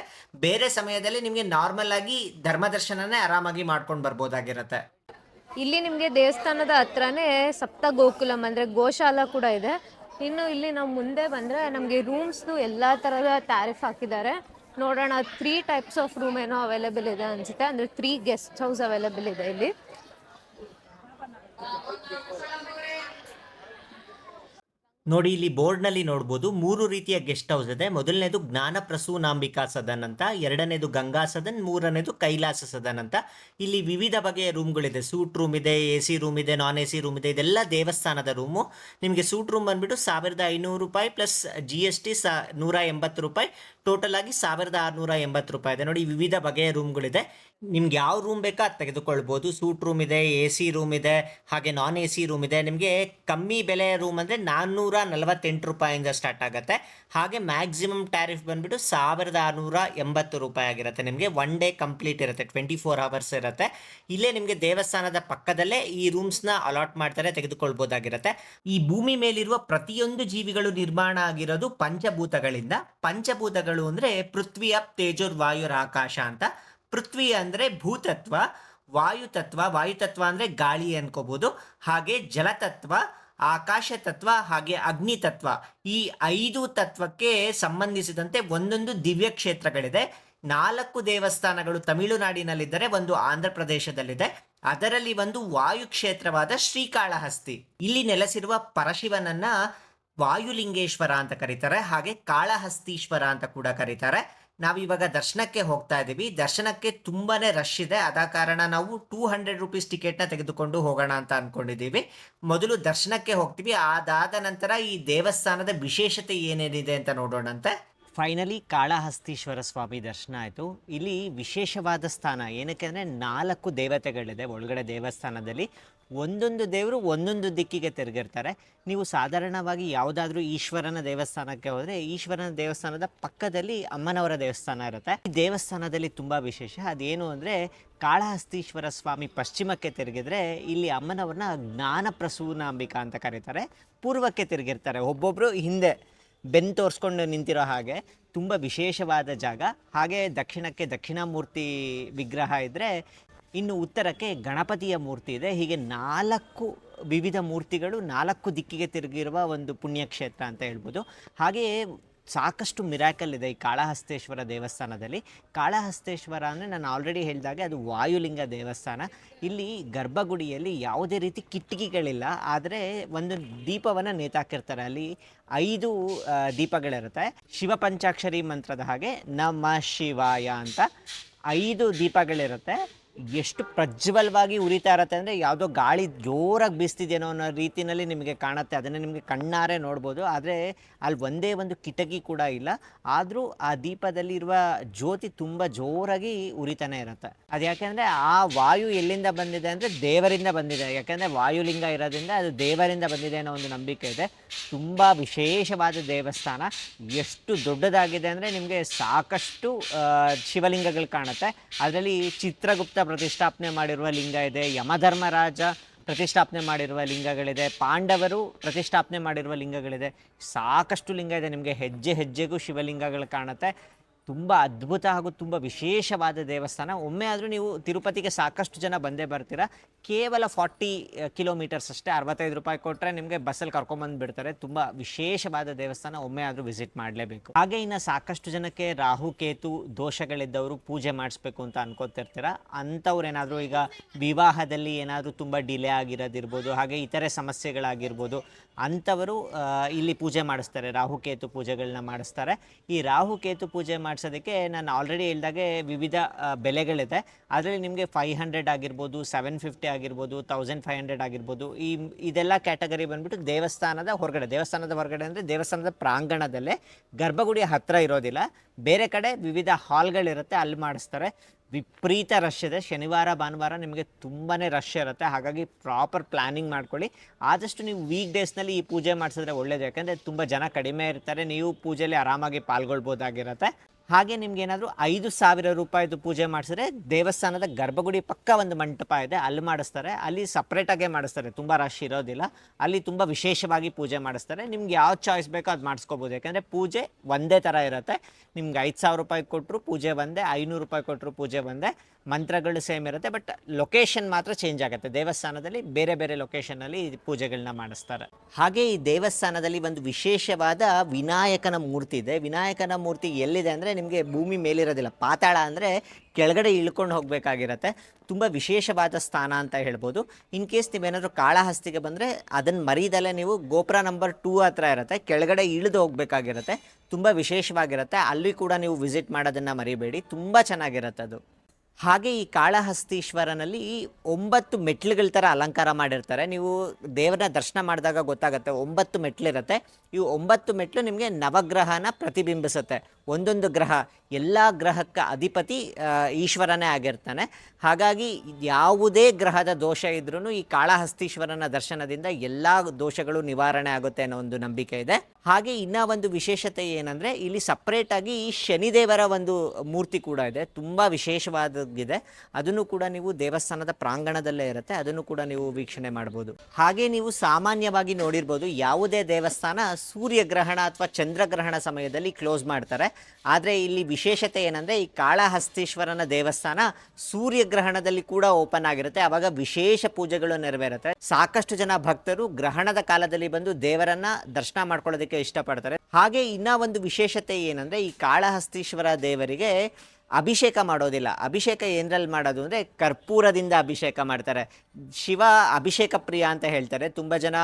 ಬೇರೆ ಸಮಯದಲ್ಲಿ ನಿಮಗೆ ನಾರ್ಮಲ್ ಆಗಿ ಧರ್ಮ ದರ್ಶನನೇ ಆರಾಮಾಗಿ ಮಾಡ್ಕೊಂಡು ಬರ್ಬೋದಾಗಿರುತ್ತೆ. ಇಲ್ಲಿ ನಿಮಗೆ ದೇವಸ್ಥಾನದ ಹತ್ರನೇ ಸಪ್ತ ಗೋಕುಲಂ ಅಂದರೆ ಗೋಶಾಲ ಕೂಡ ಇದೆ. ಇನ್ನು ಇಲ್ಲಿ ನಾವು ಮುಂದೆ ಬಂದರೆ ನಮಗೆ ರೂಮ್ಸ್ದು ಎಲ್ಲ ಥರದ ಟ್ಯಾರಿಫ್ ಹಾಕಿದ್ದಾರೆ. ನೋಡೋಣ ತ್ರೀ ಟೈಪ್ಸ್ ಆಫ್ ರೂಮ್ ಏನೋ ಅವೈಲೇಬಲ್ ಇದೆ ಅನಿಸುತ್ತೆ. ಅಂದರೆ ತ್ರೀ ಗೆಸ್ಟ್ ಹೌಸ್ ಅವೈಲೇಬಲ್ ಇದೆ ಇಲ್ಲಿ. ನೋಡಿ, ಇಲ್ಲಿ ಬೋರ್ಡ್ನಲ್ಲಿ ನೋಡ್ಬೋದು, ಮೂರು ರೀತಿಯ ಗೆಸ್ಟ್ ಹೌಸ್ ಇದೆ. ಮೊದಲನೇದು ಜ್ಞಾನ ಪ್ರಸೂನಾಂಬಿಕಾ ಸದನ್ ಅಂತ, ಎರಡನೇದು ಗಂಗಾ ಸದನ್, ಮೂರನೇದು ಕೈಲಾಸ ಸದನ್ ಅಂತ. ಇಲ್ಲಿ ವಿವಿಧ ಬಗೆಯ ರೂಮ್ಗಳಿದೆ. ಸೂಟ್ ರೂಮ್ ಇದೆ, ಎ ಸಿ ರೂಮ್ ಇದೆ, ನಾನ್ ಎ ಸಿ ರೂಮ್ ಇದೆ, ಇದೆಲ್ಲ ದೇವಸ್ಥಾನದ ರೂಮು. ನಿಮಗೆ ಸೂಟ್ ರೂಮ್ ಬಂದ್ಬಿಟ್ಟು ಸಾವಿರದ ಐನೂರು ರೂಪಾಯಿ ಪ್ಲಸ್ ಜಿ ಎಸ್ ಟಿ ಸಾ ನೂರ ಎಂಬತ್ತು ರೂಪಾಯಿ. ಟೋಟಲ್ ಆಗಿ ಸಾವಿರದ ಆರುನೂರ ಎಂಬತ್ತು ರೂಪಾಯಿ ಇದೆ. ನೋಡಿ, ವಿವಿಧ ಬಗೆಯ ರೂಮ್ಗಳಿದೆ. ನಿಮ್ಗೆ ಯಾವ ರೂಮ್ ಬೇಕಾ ಅದು ತೆಗೆದುಕೊಳ್ಬೋದು. ಸೂಟ್ ರೂಮ್ ಇದೆ, ಎ ಸಿ ರೂಮ್ ಇದೆ, ಹಾಗೆ ನಾನ್ ಎ ಸಿ ರೂಮ್ ಇದೆ. ನಿಮಗೆ ಕಮ್ಮಿ ಬೆಲೆಯ ರೂಮ್ ಅಂದರೆ ನಾನ್ನೂರು ಮುನ್ನೂರ ನಲವತ್ತೆಂಟು ರೂಪಾಯಿಂದ ಸ್ಟಾರ್ಟ್ ಆಗುತ್ತೆ. ಹಾಗೆ ಮ್ಯಾಕ್ಸಿಮಮ್ ಟ್ಯಾರಿಫ್ ಬಂದ್ಬಿಟ್ಟು ಸಾವಿರದ ಆರುನೂರ ಎಂಬತ್ತು ರೂಪಾಯಿ ಆಗಿರುತ್ತೆ. ನಿಮಗೆ ಒನ್ ಡೇ ಕಂಪ್ಲೀಟ್ ಇರುತ್ತೆ ಟ್ವೆಂಟಿ ಫೋರ್ ಅವರ್ಸ್ ಇರುತ್ತೆ. ಇಲ್ಲೇ ನಿಮಗೆ ದೇವಸ್ಥಾನದ ಪಕ್ಕದಲ್ಲೇ ಈ ರೂಮ್ಸ್ನ ಅಲಾಟ್ ಮಾಡ್ತಾರೆ, ತೆಗೆದುಕೊಳ್ಬೋದಾಗಿರುತ್ತೆ. ಈ ಭೂಮಿ ಮೇಲಿರುವ ಪ್ರತಿಯೊಂದು ಜೀವಿಗಳು ನಿರ್ಮಾಣ ಆಗಿರೋದು ಪಂಚಭೂತಗಳಿಂದ. ಪಂಚಭೂತಗಳು ಅಂದರೆ ಪೃಥ್ವಿ ಅಪ್ ತೇಜೋರ್ ವಾಯುರ್ ಆಕಾಶ ಅಂತ. ಪೃಥ್ವಿ ಅಂದರೆ ಭೂತತ್ವ, ವಾಯುತತ್ವ ವಾಯುತತ್ವ ಅಂದರೆ ಗಾಳಿ ಅನ್ಕೋಬಹುದು ಹಾಗೆ ಜಲತತ್ವ ಆಕಾಶ ತತ್ವ ಹಾಗೆ ಅಗ್ನಿ ತತ್ವ. ಈ ಐದು ತತ್ವಕ್ಕೆ ಸಂಬಂಧಿಸಿದಂತೆ ಒಂದೊಂದು ದಿವ್ಯ ಕ್ಷೇತ್ರಗಳಿದೆ. ನಾಲ್ಕು ದೇವಸ್ಥಾನಗಳು ತಮಿಳುನಾಡಿನಲ್ಲಿದ್ದರೆ ಒಂದು ಆಂಧ್ರ ಪ್ರದೇಶದಲ್ಲಿದೆ ಅದರಲ್ಲಿ ಒಂದು ವಾಯು ಕ್ಷೇತ್ರವಾದ ಶ್ರೀಕಾಳಹಸ್ತಿ. ಇಲ್ಲಿ ನೆಲೆಸಿರುವ ಪರಶಿವನನ್ನ ವಾಯುಲಿಂಗೇಶ್ವರ ಅಂತ ಕರೀತಾರೆ. ಹಾಗೆ ಕಾಳಹಸ್ತೀಶ್ವರ ಅಂತ ಕೂಡ ಕರೀತಾರೆ. ನಾವಿವಾಗ ದರ್ಶನಕ್ಕೆ ಹೋಗ್ತಾ ಇದ್ದೀವಿ. ದರ್ಶನಕ್ಕೆ ತುಂಬಾನೇ ರಶ್ ಇದೆ. ಆದ ಕಾರಣ ನಾವು ಟೂ ಹಂಡ್ರೆಡ್ ರುಪೀಸ್ ಟಿಕೆಟ್ನ ತೆಗೆದುಕೊಂಡು ಹೋಗೋಣ ಅಂತ ಅನ್ಕೊಂಡಿದ್ದೀವಿ. ಮೊದಲು ದರ್ಶನಕ್ಕೆ ಹೋಗ್ತೀವಿ. ಅದಾದ ನಂತರ ಈ ದೇವಸ್ಥಾನದ ವಿಶೇಷತೆ ಏನೇನಿದೆ ಅಂತ ನೋಡೋಣಂತೆ. ಫೈನಲಿ ಕಾಳಹಸ್ತೀಶ್ವರ ಸ್ವಾಮಿ ದರ್ಶನ ಆಯಿತು. ಇಲ್ಲಿ ವಿಶೇಷವಾದ ಸ್ಥಾನ. ಏನಕ್ಕೆ ಅಂದರೆ ನಾಲ್ಕು ದೇವತೆಗಳಿದೆ ಒಳಗಡೆ ದೇವಸ್ಥಾನದಲ್ಲಿ. ಒಂದೊಂದು ದೇವರು ಒಂದೊಂದು ದಿಕ್ಕಿಗೆ ತಿರುಗಿರ್ತಾರೆ. ನೀವು ಸಾಧಾರಣವಾಗಿ ಯಾವುದಾದ್ರೂ ಈಶ್ವರನ ದೇವಸ್ಥಾನಕ್ಕೆ ಹೋದರೆ ಈಶ್ವರನ ದೇವಸ್ಥಾನದ ಪಕ್ಕದಲ್ಲಿ ಅಮ್ಮನವರ ದೇವಸ್ಥಾನ ಇರುತ್ತೆ. ಈ ದೇವಸ್ಥಾನದಲ್ಲಿ ತುಂಬ ವಿಶೇಷ. ಅದೇನು ಅಂದರೆ ಕಾಳಹಸ್ತೀಶ್ವರ ಸ್ವಾಮಿ ಪಶ್ಚಿಮಕ್ಕೆ ತಿರುಗಿದ್ರೆ ಇಲ್ಲಿ ಅಮ್ಮನವ್ರನ್ನ ಜ್ಞಾನ ಪ್ರಸೂನಾಂಬಿಕಾ ಅಂತ ಕರೀತಾರೆ. ಪೂರ್ವಕ್ಕೆ ತಿರುಗಿರ್ತಾರೆ. ಒಬ್ಬೊಬ್ಬರು ಹಿಂದೆ ಬೆನ್ ತೋರಿಸ್ಕೊಂಡು ನಿಂತಿರೋ ಹಾಗೆ ತುಂಬ ವಿಶೇಷವಾದ ಜಾಗ. ಹಾಗೆ ದಕ್ಷಿಣಕ್ಕೆ ದಕ್ಷಿಣಾಮೂರ್ತಿ ವಿಗ್ರಹ ಇದ್ದರೆ ಇನ್ನು ಉತ್ತರಕ್ಕೆ ಗಣಪತಿಯ ಮೂರ್ತಿ ಇದೆ. ಹೀಗೆ ನಾಲ್ಕು ವಿವಿಧ ಮೂರ್ತಿಗಳು ನಾಲ್ಕು ದಿಕ್ಕಿಗೆ ತಿರುಗಿರುವ ಒಂದು ಪುಣ್ಯಕ್ಷೇತ್ರ ಅಂತ ಹೇಳ್ಬೋದು. ಹಾಗೆಯೇ ಸಾಕಷ್ಟು ಮಿರಾಕಲ್ ಇದೆ ಈ ಕಾಳಹಸ್ತೇಶ್ವರ ದೇವಸ್ಥಾನದಲ್ಲಿ. ಕಾಳಹಸ್ತೇಶ್ವರ ಅಂದರೆ ನಾನು ಆಲ್ರೆಡಿ ಹೇಳಿದಾಗೆ ಅದು ವಾಯುಲಿಂಗ ದೇವಸ್ಥಾನ. ಇಲ್ಲಿ ಗರ್ಭಗುಡಿಯಲ್ಲಿ ಯಾವುದೇ ರೀತಿ ಕಿಟಕಿಗಳಿಲ್ಲ. ಆದರೆ ಒಂದು ದೀಪವನ್ನು ನೇತಾಕಿರ್ತಾರೆ. ಅಲ್ಲಿ ಐದು ದೀಪಗಳಿರುತ್ತೆ. ಶಿವ ಪಂಚಾಕ್ಷರಿ ಮಂತ್ರದ ಹಾಗೆ ನಮ ಶಿವಾಯ ಅಂತ ಐದು ದೀಪಗಳಿರುತ್ತೆ. ಎಷ್ಟು ಪ್ರಜ್ವಲವಾಗಿ ಉರಿತಾ ಇರತ್ತೆ ಅಂದರೆ ಯಾವುದೋ ಗಾಳಿ ಜೋರಾಗಿ ಬೀಸ್ತಿದೇನೋ ಅನ್ನೋ ರೀತಿಯಲ್ಲಿ ನಿಮಗೆ ಕಾಣುತ್ತೆ. ಅದನ್ನು ನಿಮಗೆ ಕಣ್ಣಾರೆ ನೋಡ್ಬೋದು. ಆದರೆ ಅಲ್ಲಿ ಒಂದೇ ಒಂದು ಕಿಟಕಿ ಕೂಡ ಇಲ್ಲ. ಆದರೂ ಆ ದೀಪದಲ್ಲಿ ಇರುವ ಜ್ಯೋತಿ ತುಂಬ ಜೋರಾಗಿ ಉರಿತಾನೆ ಇರುತ್ತೆ. ಅದು ಯಾಕೆಂದರೆ ಆ ವಾಯು ಎಲ್ಲಿಂದ ಬಂದಿದೆ ಅಂದರೆ ದೇವರಿಂದ ಬಂದಿದೆ. ಯಾಕೆಂದರೆ ವಾಯುಲಿಂಗ ಇರೋದ್ರಿಂದ ಅದು ದೇವರಿಂದ ಬಂದಿದೆ ಅನ್ನೋ ಒಂದು ನಂಬಿಕೆ ಇದೆ. ತುಂಬ ವಿಶೇಷವಾದ ದೇವಸ್ಥಾನ. ಎಷ್ಟು ದೊಡ್ಡದಾಗಿದೆ ಅಂದರೆ ನಿಮಗೆ ಸಾಕಷ್ಟು ಶಿವಲಿಂಗಗಳು ಕಾಣುತ್ತೆ. ಅದರಲ್ಲಿ ಚಿತ್ರಗುಪ್ತ ಪ್ರತಿಷ್ಠಾಪನೆ ಮಾಡಿರುವ ಲಿಂಗ ಇದೆ, ಯಮಧರ್ಮರಾಜ ಪ್ರತಿಷ್ಠಾಪನೆ ಮಾಡಿರುವ ಲಿಂಗಗಳಿದೆ, ಪಾಂಡವರು ಪ್ರತಿಷ್ಠಾಪನೆ ಮಾಡಿರುವ ಲಿಂಗಗಳಿದೆ. ಸಾಕಷ್ಟು ಲಿಂಗ ಇದೆ, ನಿಮಗೆ ಹೆಜ್ಜೆ ಹೆಜ್ಜೆಗೂ ಶಿವಲಿಂಗಗಳು ಕಾಣುತ್ತೆ. ತುಂಬ ಅದ್ಭುತ ಹಾಗೂ ತುಂಬ ವಿಶೇಷವಾದ ದೇವಸ್ಥಾನ. ಒಮ್ಮೆ ಆದರೂ ನೀವು ತಿರುಪತಿಗೆ ಸಾಕಷ್ಟು ಜನ ಬಂದೇ ಬರ್ತೀರಾ. ಕೇವಲ ಫಾರ್ಟಿ ಕಿಲೋಮೀಟರ್ಸ್ ಅಷ್ಟೇ ಅರವತ್ತೈದು ರೂಪಾಯಿ ಕೊಟ್ಟರೆ ನಿಮಗೆ ಬಸ್ಸಲ್ಲಿ ಕರ್ಕೊಂಬಂದು ಬಿಡ್ತಾರೆ. ತುಂಬ ವಿಶೇಷವಾದ ದೇವಸ್ಥಾನ. ಒಮ್ಮೆ ಆದರೂ ವಿಸಿಟ್ ಮಾಡಲೇಬೇಕು. ಹಾಗೆ ಇನ್ನು ಸಾಕಷ್ಟು ಜನಕ್ಕೆ ರಾಹು, ಕೇತು, ದೋಷಗಳಿದ್ದವರು ಪೂಜೆ ಮಾಡಿಸ್ಬೇಕು ಅಂತ ಅನ್ಕೋತಿರ್ತೀರ. ಅಂಥವ್ರು ಏನಾದರೂ ಈಗ ವಿವಾಹದಲ್ಲಿ ಏನಾದರೂ ತುಂಬ ಡಿಲೇ ಆಗಿರೋದಿರ್ಬೋದು, ಹಾಗೆ ಇತರೆ ಸಮಸ್ಯೆಗಳಾಗಿರ್ಬೋದು, ಅಂಥವರು ಇಲ್ಲಿ ಪೂಜೆ ಮಾಡಿಸ್ತಾರೆ. ರಾಹುಕೇತು ಪೂಜೆಗಳನ್ನ ಮಾಡಿಸ್ತಾರೆ. ಈ ರಾಹುಕೇತು ಪೂಜೆ ಮಾಡಿಸೋದಕ್ಕೆ ನಾನು ಆಲ್ರೆಡಿ ಹೇಳಿದಾಗೆ ವಿವಿಧ ಬೆಲೆಗಳಿದೆ. ಅದರಲ್ಲಿ ನಿಮಗೆ ಫೈವ್ ಹಂಡ್ರೆಡ್ ಆಗಿರ್ಬೋದು ಸೆವೆನ್ ಫಿಫ್ಟಿ ಆಗಿರ್ಬೋದು ತೌಸಂಡ್ ಫೈವ್ ಹಂಡ್ರೆಡ್ ಆಗಿರ್ಬೋದು, ಈ ಇದೆಲ್ಲ ಕ್ಯಾಟಗರಿ ಬಂದ್ಬಿಟ್ಟು ದೇವಸ್ಥಾನದ ಹೊರಗಡೆ ದೇವಸ್ಥಾನದ ಹೊರಗಡೆ ಅಂದರೆ ದೇವಸ್ಥಾನದ ಪ್ರಾಂಗಣದಲ್ಲೇ ಗರ್ಭಗುಡಿ ಹತ್ತಿರ ಇರೋದಿಲ್ಲ. ಬೇರೆ ಕಡೆ ವಿವಿಧ ಹಾಲ್ಗಳಿರುತ್ತೆ ಅಲ್ಲಿ ಮಾಡಿಸ್ತಾರೆ. ವಿಪರೀತ ರಶ್ ಇದೆ. ಶನಿವಾರ, ಭಾನುವಾರ ನಿಮಗೆ ತುಂಬಾ ರಶ್ ಇರುತ್ತೆ. ಹಾಗಾಗಿ ಪ್ರಾಪರ್ ಪ್ಲ್ಯಾನಿಂಗ್ ಮಾಡ್ಕೊಳ್ಳಿ. ಆದಷ್ಟು ನೀವು ವೀಕ್ ಡೇಸ್ನಲ್ಲಿ ಈ ಪೂಜೆ ಮಾಡಿಸಿದ್ರೆ ಒಳ್ಳೇದು. ಯಾಕಂದರೆ ತುಂಬ ಜನ ಕಡಿಮೆ ಇರ್ತಾರೆ. ನೀವು ಪೂಜೆಯಲ್ಲಿ ಆರಾಮಾಗಿ ಪಾಲ್ಗೊಳ್ಬೋದಾಗಿರುತ್ತೆ. ಹಾಗೆ ನಿಮ್ಗೆ ಏನಾದರೂ ಐದು ಸಾವಿರ ರೂಪಾಯಿದು ಪೂಜೆ ಮಾಡಿಸಿದ್ರೆ ದೇವಸ್ಥಾನದ ಗರ್ಭಗುಡಿ ಪಕ್ಕ ಒಂದು ಮಂಟಪ ಇದೆ, ಅಲ್ಲಿ ಮಾಡಿಸ್ತಾರೆ. ಅಲ್ಲಿ ಸಪ್ರೇಟಾಗೇ ಮಾಡಿಸ್ತಾರೆ, ತುಂಬ ರಶ್ ಇರೋದಿಲ್ಲ. ಅಲ್ಲಿ ತುಂಬ ವಿಶೇಷವಾಗಿ ಪೂಜೆ ಮಾಡಿಸ್ತಾರೆ. ನಿಮ್ಗೆ ಯಾವ ಚಾಯ್ಸ್ ಬೇಕೋ ಅದು ಮಾಡಿಸ್ಕೋಬೋದು. ಯಾಕಂದರೆ ಪೂಜೆ ಒಂದೇ ಥರ ಇರುತ್ತೆ. ನಿಮ್ಗೆ ಐದು ಸಾವಿರ ರೂಪಾಯಿ ಕೊಟ್ಟರು ಪೂಜೆ ಬಂದೆ ಐನೂರು ರೂಪಾಯಿ ಕೊಟ್ಟರು ಪೂಜೆ ಬಂದೆ ಮಂತ್ರಗಳು ಸೇಮ್ ಇರುತ್ತೆ. ಬಟ್ ಲೊಕೇಶನ್ ಮಾತ್ರ ಚೇಂಜ್ ಆಗುತ್ತೆ. ದೇವಸ್ಥಾನದಲ್ಲಿ ಬೇರೆ ಬೇರೆ ಲೊಕೇಶನಲ್ಲಿ ಪೂಜೆಗಳನ್ನ ಮಾಡಿಸ್ತಾರೆ. ಹಾಗೆ ಈ ದೇವಸ್ಥಾನದಲ್ಲಿ ಒಂದು ವಿಶೇಷವಾದ ವಿನಾಯಕನ ಮೂರ್ತಿ ಇದೆ. ವಿನಾಯಕನ ಮೂರ್ತಿ ಎಲ್ಲಿದೆ ಅಂದರೆ ನಿಮಗೆ ಭೂಮಿ ಮೇಲಿರೋದಿಲ್ಲ. ಪಾತಾಳ ಅಂದರೆ ಕೆಳಗಡೆ ಇಳ್ಕೊಂಡು ಹೋಗಬೇಕಾಗಿರತ್ತೆ. ತುಂಬ ವಿಶೇಷವಾದ ಸ್ಥಾನ ಅಂತ ಹೇಳ್ಬೋದು. ಇನ್ ಕೇಸ್ ನೀವೇನಾದರೂ ಕಾಳಹಸ್ತಿಗೆ ಬಂದರೆ ಅದನ್ನು ಮರೀದಲ್ಲೇ ನೀವು ಗೋಪುರ ನಂಬರ್ ಟೂ ಹತ್ರ ಇರುತ್ತೆ. ಕೆಳಗಡೆ ಇಳಿದು ಹೋಗಬೇಕಾಗಿರುತ್ತೆ. ತುಂಬ ವಿಶೇಷವಾಗಿರುತ್ತೆ. ಅಲ್ಲಿ ಕೂಡ ನೀವು ವಿಸಿಟ್ ಮಾಡೋದನ್ನು ಮರಿಬೇಡಿ. ತುಂಬ ಚೆನ್ನಾಗಿರುತ್ತೆ ಅದು. ಹಾಗೆ ಈ ಕಾಳಹಸ್ತೀಶ್ವರನಲ್ಲಿ ಒಂಬತ್ತು ಮೆಟ್ಲುಗಳ ಥರ ಅಲಂಕಾರ ಮಾಡಿರ್ತಾರೆ. ನೀವು ದೇವರ ದರ್ಶನ ಮಾಡಿದಾಗ ಗೊತ್ತಾಗುತ್ತೆ ಒಂಬತ್ತು ಮೆಟ್ಲಿರುತ್ತೆ ಇವು ಒಂಬತ್ತು ಮೆಟ್ಲು ನಿಮಗೆ ನವಗ್ರಹನ ಪ್ರತಿಬಿಂಬಿಸುತ್ತೆ. ಒಂದೊಂದು ಗ್ರಹ ಎಲ್ಲ ಗ್ರಹಕ್ಕೆ ಅಧಿಪತಿ ಈಶ್ವರನೇ ಆಗಿರ್ತಾನೆ. ಹಾಗಾಗಿ ಯಾವುದೇ ಗ್ರಹದ ದೋಷ ಇದ್ರೂ ಈ ಕಾಳಹಸ್ತೀಶ್ವರನ ದರ್ಶನದಿಂದ ಎಲ್ಲ ದೋಷಗಳು ನಿವಾರಣೆ ಆಗುತ್ತೆ ಅನ್ನೋ ಒಂದು ನಂಬಿಕೆ ಇದೆ. ಹಾಗೆ ಇನ್ನ ಒಂದು ವಿಶೇಷತೆ ಏನಂದ್ರೆ, ಇಲ್ಲಿ ಸಪ್ರೇಟಾಗಿ ಈ ಶನಿದೇವರ ಒಂದು ಮೂರ್ತಿ ಕೂಡ ಇದೆ. ತುಂಬಾ ವಿಶೇಷವಾದಗಿದೆ ಅದನ್ನು ಕೂಡ ನೀವು ದೇವಸ್ಥಾನದ ಪ್ರಾಂಗಣದಲ್ಲೇ ಇರುತ್ತೆ. ಅದನ್ನು ಕೂಡ ನೀವು ವೀಕ್ಷಣೆ ಮಾಡ್ಬೋದು. ಹಾಗೆ ನೀವು ಸಾಮಾನ್ಯವಾಗಿ ನೋಡಿರ್ಬೋದು, ಯಾವುದೇ ದೇವಸ್ಥಾನ ಸೂರ್ಯಗ್ರಹಣ ಅಥವಾ ಚಂದ್ರಗ್ರಹಣ ಸಮಯದಲ್ಲಿ ಕ್ಲೋಸ್ ಮಾಡ್ತಾರೆ. ಆದರೆ ಇಲ್ಲಿ ವಿಶೇಷತೆ ಏನಂದ್ರೆ, ಈ ಕಾಳಹಸ್ತೀಶ್ವರನ ದೇವಸ್ಥಾನ ಸೂರ್ಯಗ್ರಹಣದಲ್ಲಿ ಕೂಡ ಓಪನ್ ಆಗಿರುತ್ತೆ. ಅವಾಗ ವಿಶೇಷ ಪೂಜೆಗಳು ನೆರವೇರುತ್ತೆ. ಸಾಕಷ್ಟು ಜನ ಭಕ್ತರು ಗ್ರಹಣದ ಕಾಲದಲ್ಲಿ ಬಂದು ದೇವರನ್ನ ದರ್ಶನ ಮಾಡ್ಕೊಳ್ಳೋದಕ್ಕೆ ಇಷ್ಟಪಡ್ತಾರೆ. ಹಾಗೆ ಇನ್ನ ಒಂದು ವಿಶೇಷತೆ ಏನಂದ್ರೆ, ಈ ಕಾಳಹಸ್ತೀಶ್ವರ ದೇವರಿಗೆ ಅಭಿಷೇಕ ಮಾಡೋದಿಲ್ಲ. ಅಭಿಷೇಕ ಏನರಲ್ಲಿ ಮಾಡೋದು ಅಂದರೆ ಕರ್ಪೂರದಿಂದ ಅಭಿಷೇಕ ಮಾಡ್ತಾರೆ. ಶಿವ ಅಭಿಷೇಕ ಪ್ರಿಯ ಅಂತ ಹೇಳ್ತಾರೆ. ತುಂಬ ಜನ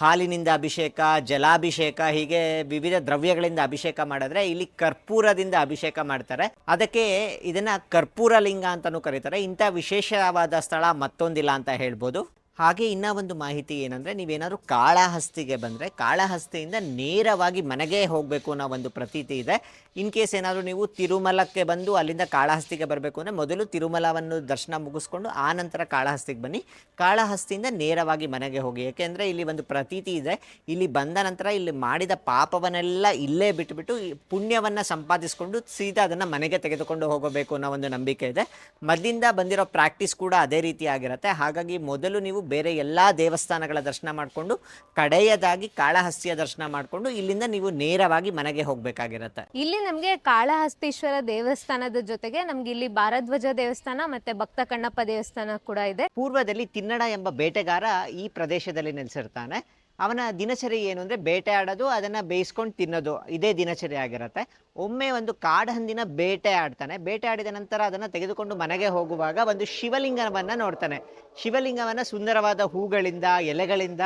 ಹಾಲಿನಿಂದ ಅಭಿಷೇಕ, ಜಲಾಭಿಷೇಕ, ಹೀಗೆ ವಿವಿಧ ದ್ರವ್ಯಗಳಿಂದ ಅಭಿಷೇಕ ಮಾಡಿದ್ರೆ ಇಲ್ಲಿ ಕರ್ಪೂರದಿಂದ ಅಭಿಷೇಕ ಮಾಡ್ತಾರೆ. ಅದಕ್ಕೆ ಇದನ್ನ ಕರ್ಪೂರಲಿಂಗ ಅಂತಲೂ ಕರೀತಾರೆ. ಇಂಥ ವಿಶೇಷವಾದ ಸ್ಥಳ ಮತ್ತೊಂದಿಲ್ಲ ಅಂತ ಹೇಳ್ಬೋದು. ಹಾಗೆ ಇನ್ನ ಒಂದು ಮಾಹಿತಿ ಏನಂದ್ರೆ, ನೀವೇನಾದ್ರು ಕಾಳಹಸ್ತಿಗೆ ಬಂದ್ರೆ, ಕಾಳಹಸ್ತಿಯಿಂದ ನೇರವಾಗಿ ಮನೆಗೆ ಹೋಗಬೇಕು ಅನ್ನೋ ಒಂದು ಪ್ರತೀತಿ ಇದೆ. ಇನ್ ಕೇಸ್ ಏನಾದರೂ ನೀವು ತಿರುಮಲಕ್ಕೆ ಬಂದು ಅಲ್ಲಿಂದ ಕಾಳಹಸ್ತಿಗೆ ಬರಬೇಕು ಅಂದರೆ, ಮೊದಲು ತಿರುಮಲವನ್ನು ದರ್ಶನ ಮುಗಿಸ್ಕೊಂಡು ಆ ನಂತರ ಕಾಳಹಸ್ತಿಗೆ ಬನ್ನಿ. ಕಾಳಹಸ್ತಿಯಿಂದ ನೇರವಾಗಿ ಮನೆಗೆ ಹೋಗಿ. ಯಾಕೆಂದ್ರೆ ಇಲ್ಲಿ ಒಂದು ಪ್ರತೀತಿ ಇದೆ. ಇಲ್ಲಿ ಬಂದ ನಂತರ ಇಲ್ಲಿ ಮಾಡಿದ ಪಾಪವನ್ನೆಲ್ಲ ಇಲ್ಲೇ ಬಿಟ್ಟುಬಿಟ್ಟು ಪುಣ್ಯವನ್ನ ಸಂಪಾದಿಸಿಕೊಂಡು ಸೀದಾ ಅದನ್ನು ಮನೆಗೆ ತೆಗೆದುಕೊಂಡು ಹೋಗಬೇಕು ಅನ್ನೋ ಒಂದು ನಂಬಿಕೆ ಇದೆ. ಮೊದಲಿಂದ ಬಂದಿರೋ ಪ್ರಾಕ್ಟೀಸ್ ಕೂಡ ಅದೇ ರೀತಿ ಆಗಿರುತ್ತೆ. ಹಾಗಾಗಿ ಮೊದಲು ನೀವು ಬೇರೆ ಎಲ್ಲ ದೇವಸ್ಥಾನಗಳ ದರ್ಶನ ಮಾಡಿಕೊಂಡು ಕಡೆಯದಾಗಿ ಕಾಳಹಸ್ತಿಯ ದರ್ಶನ ಮಾಡಿಕೊಂಡು ಇಲ್ಲಿಂದ ನೀವು ನೇರವಾಗಿ ಮನೆಗೆ ಹೋಗಬೇಕಾಗಿರುತ್ತೆ. ಇಲ್ಲಿ ನಮಗೆ ಕಾಳಹಸ್ತೀಶ್ವರ ದೇವಸ್ಥಾನದ ಜೊತೆಗೆ ನಮ್ಗೆ ಇಲ್ಲಿ ಭಾರಧ್ವಜ ದೇವಸ್ಥಾನ ಮತ್ತೆ ಭಕ್ತ ಕಣ್ಣಪ್ಪ ದೇವಸ್ಥಾನ ಕೂಡ ಇದೆ. ಪೂರ್ವದಲ್ಲಿ ತಿನ್ನಡ ಎಂಬ ಬೇಟೆಗಾರ ಈ ಪ್ರದೇಶದಲ್ಲಿ ನೆಲೆಸಿರ್ತಾನೆ. ಅವನ ದಿನಚರಿ ಏನು ಅಂದರೆ ಬೇಟೆ ಆಡೋದು, ಅದನ್ನು ಬೇಯಿಸ್ಕೊಂಡು ತಿನ್ನೋದು, ಇದೇ ದಿನಚರಿ ಆಗಿರುತ್ತೆ. ಒಮ್ಮೆ ಒಂದು ಕಾಡಹಂದಿನ ಬೇಟೆ ಆಡ್ತಾನೆ. ಬೇಟೆ ಆಡಿದ ನಂತರ ಅದನ್ನು ತೆಗೆದುಕೊಂಡು ಮನೆಗೆ ಹೋಗುವಾಗ ಒಂದು ಶಿವಲಿಂಗವನ್ನು ನೋಡ್ತಾನೆ. ಶಿವಲಿಂಗವನ್ನು ಸುಂದರವಾದ ಹೂಗಳಿಂದ, ಎಲೆಗಳಿಂದ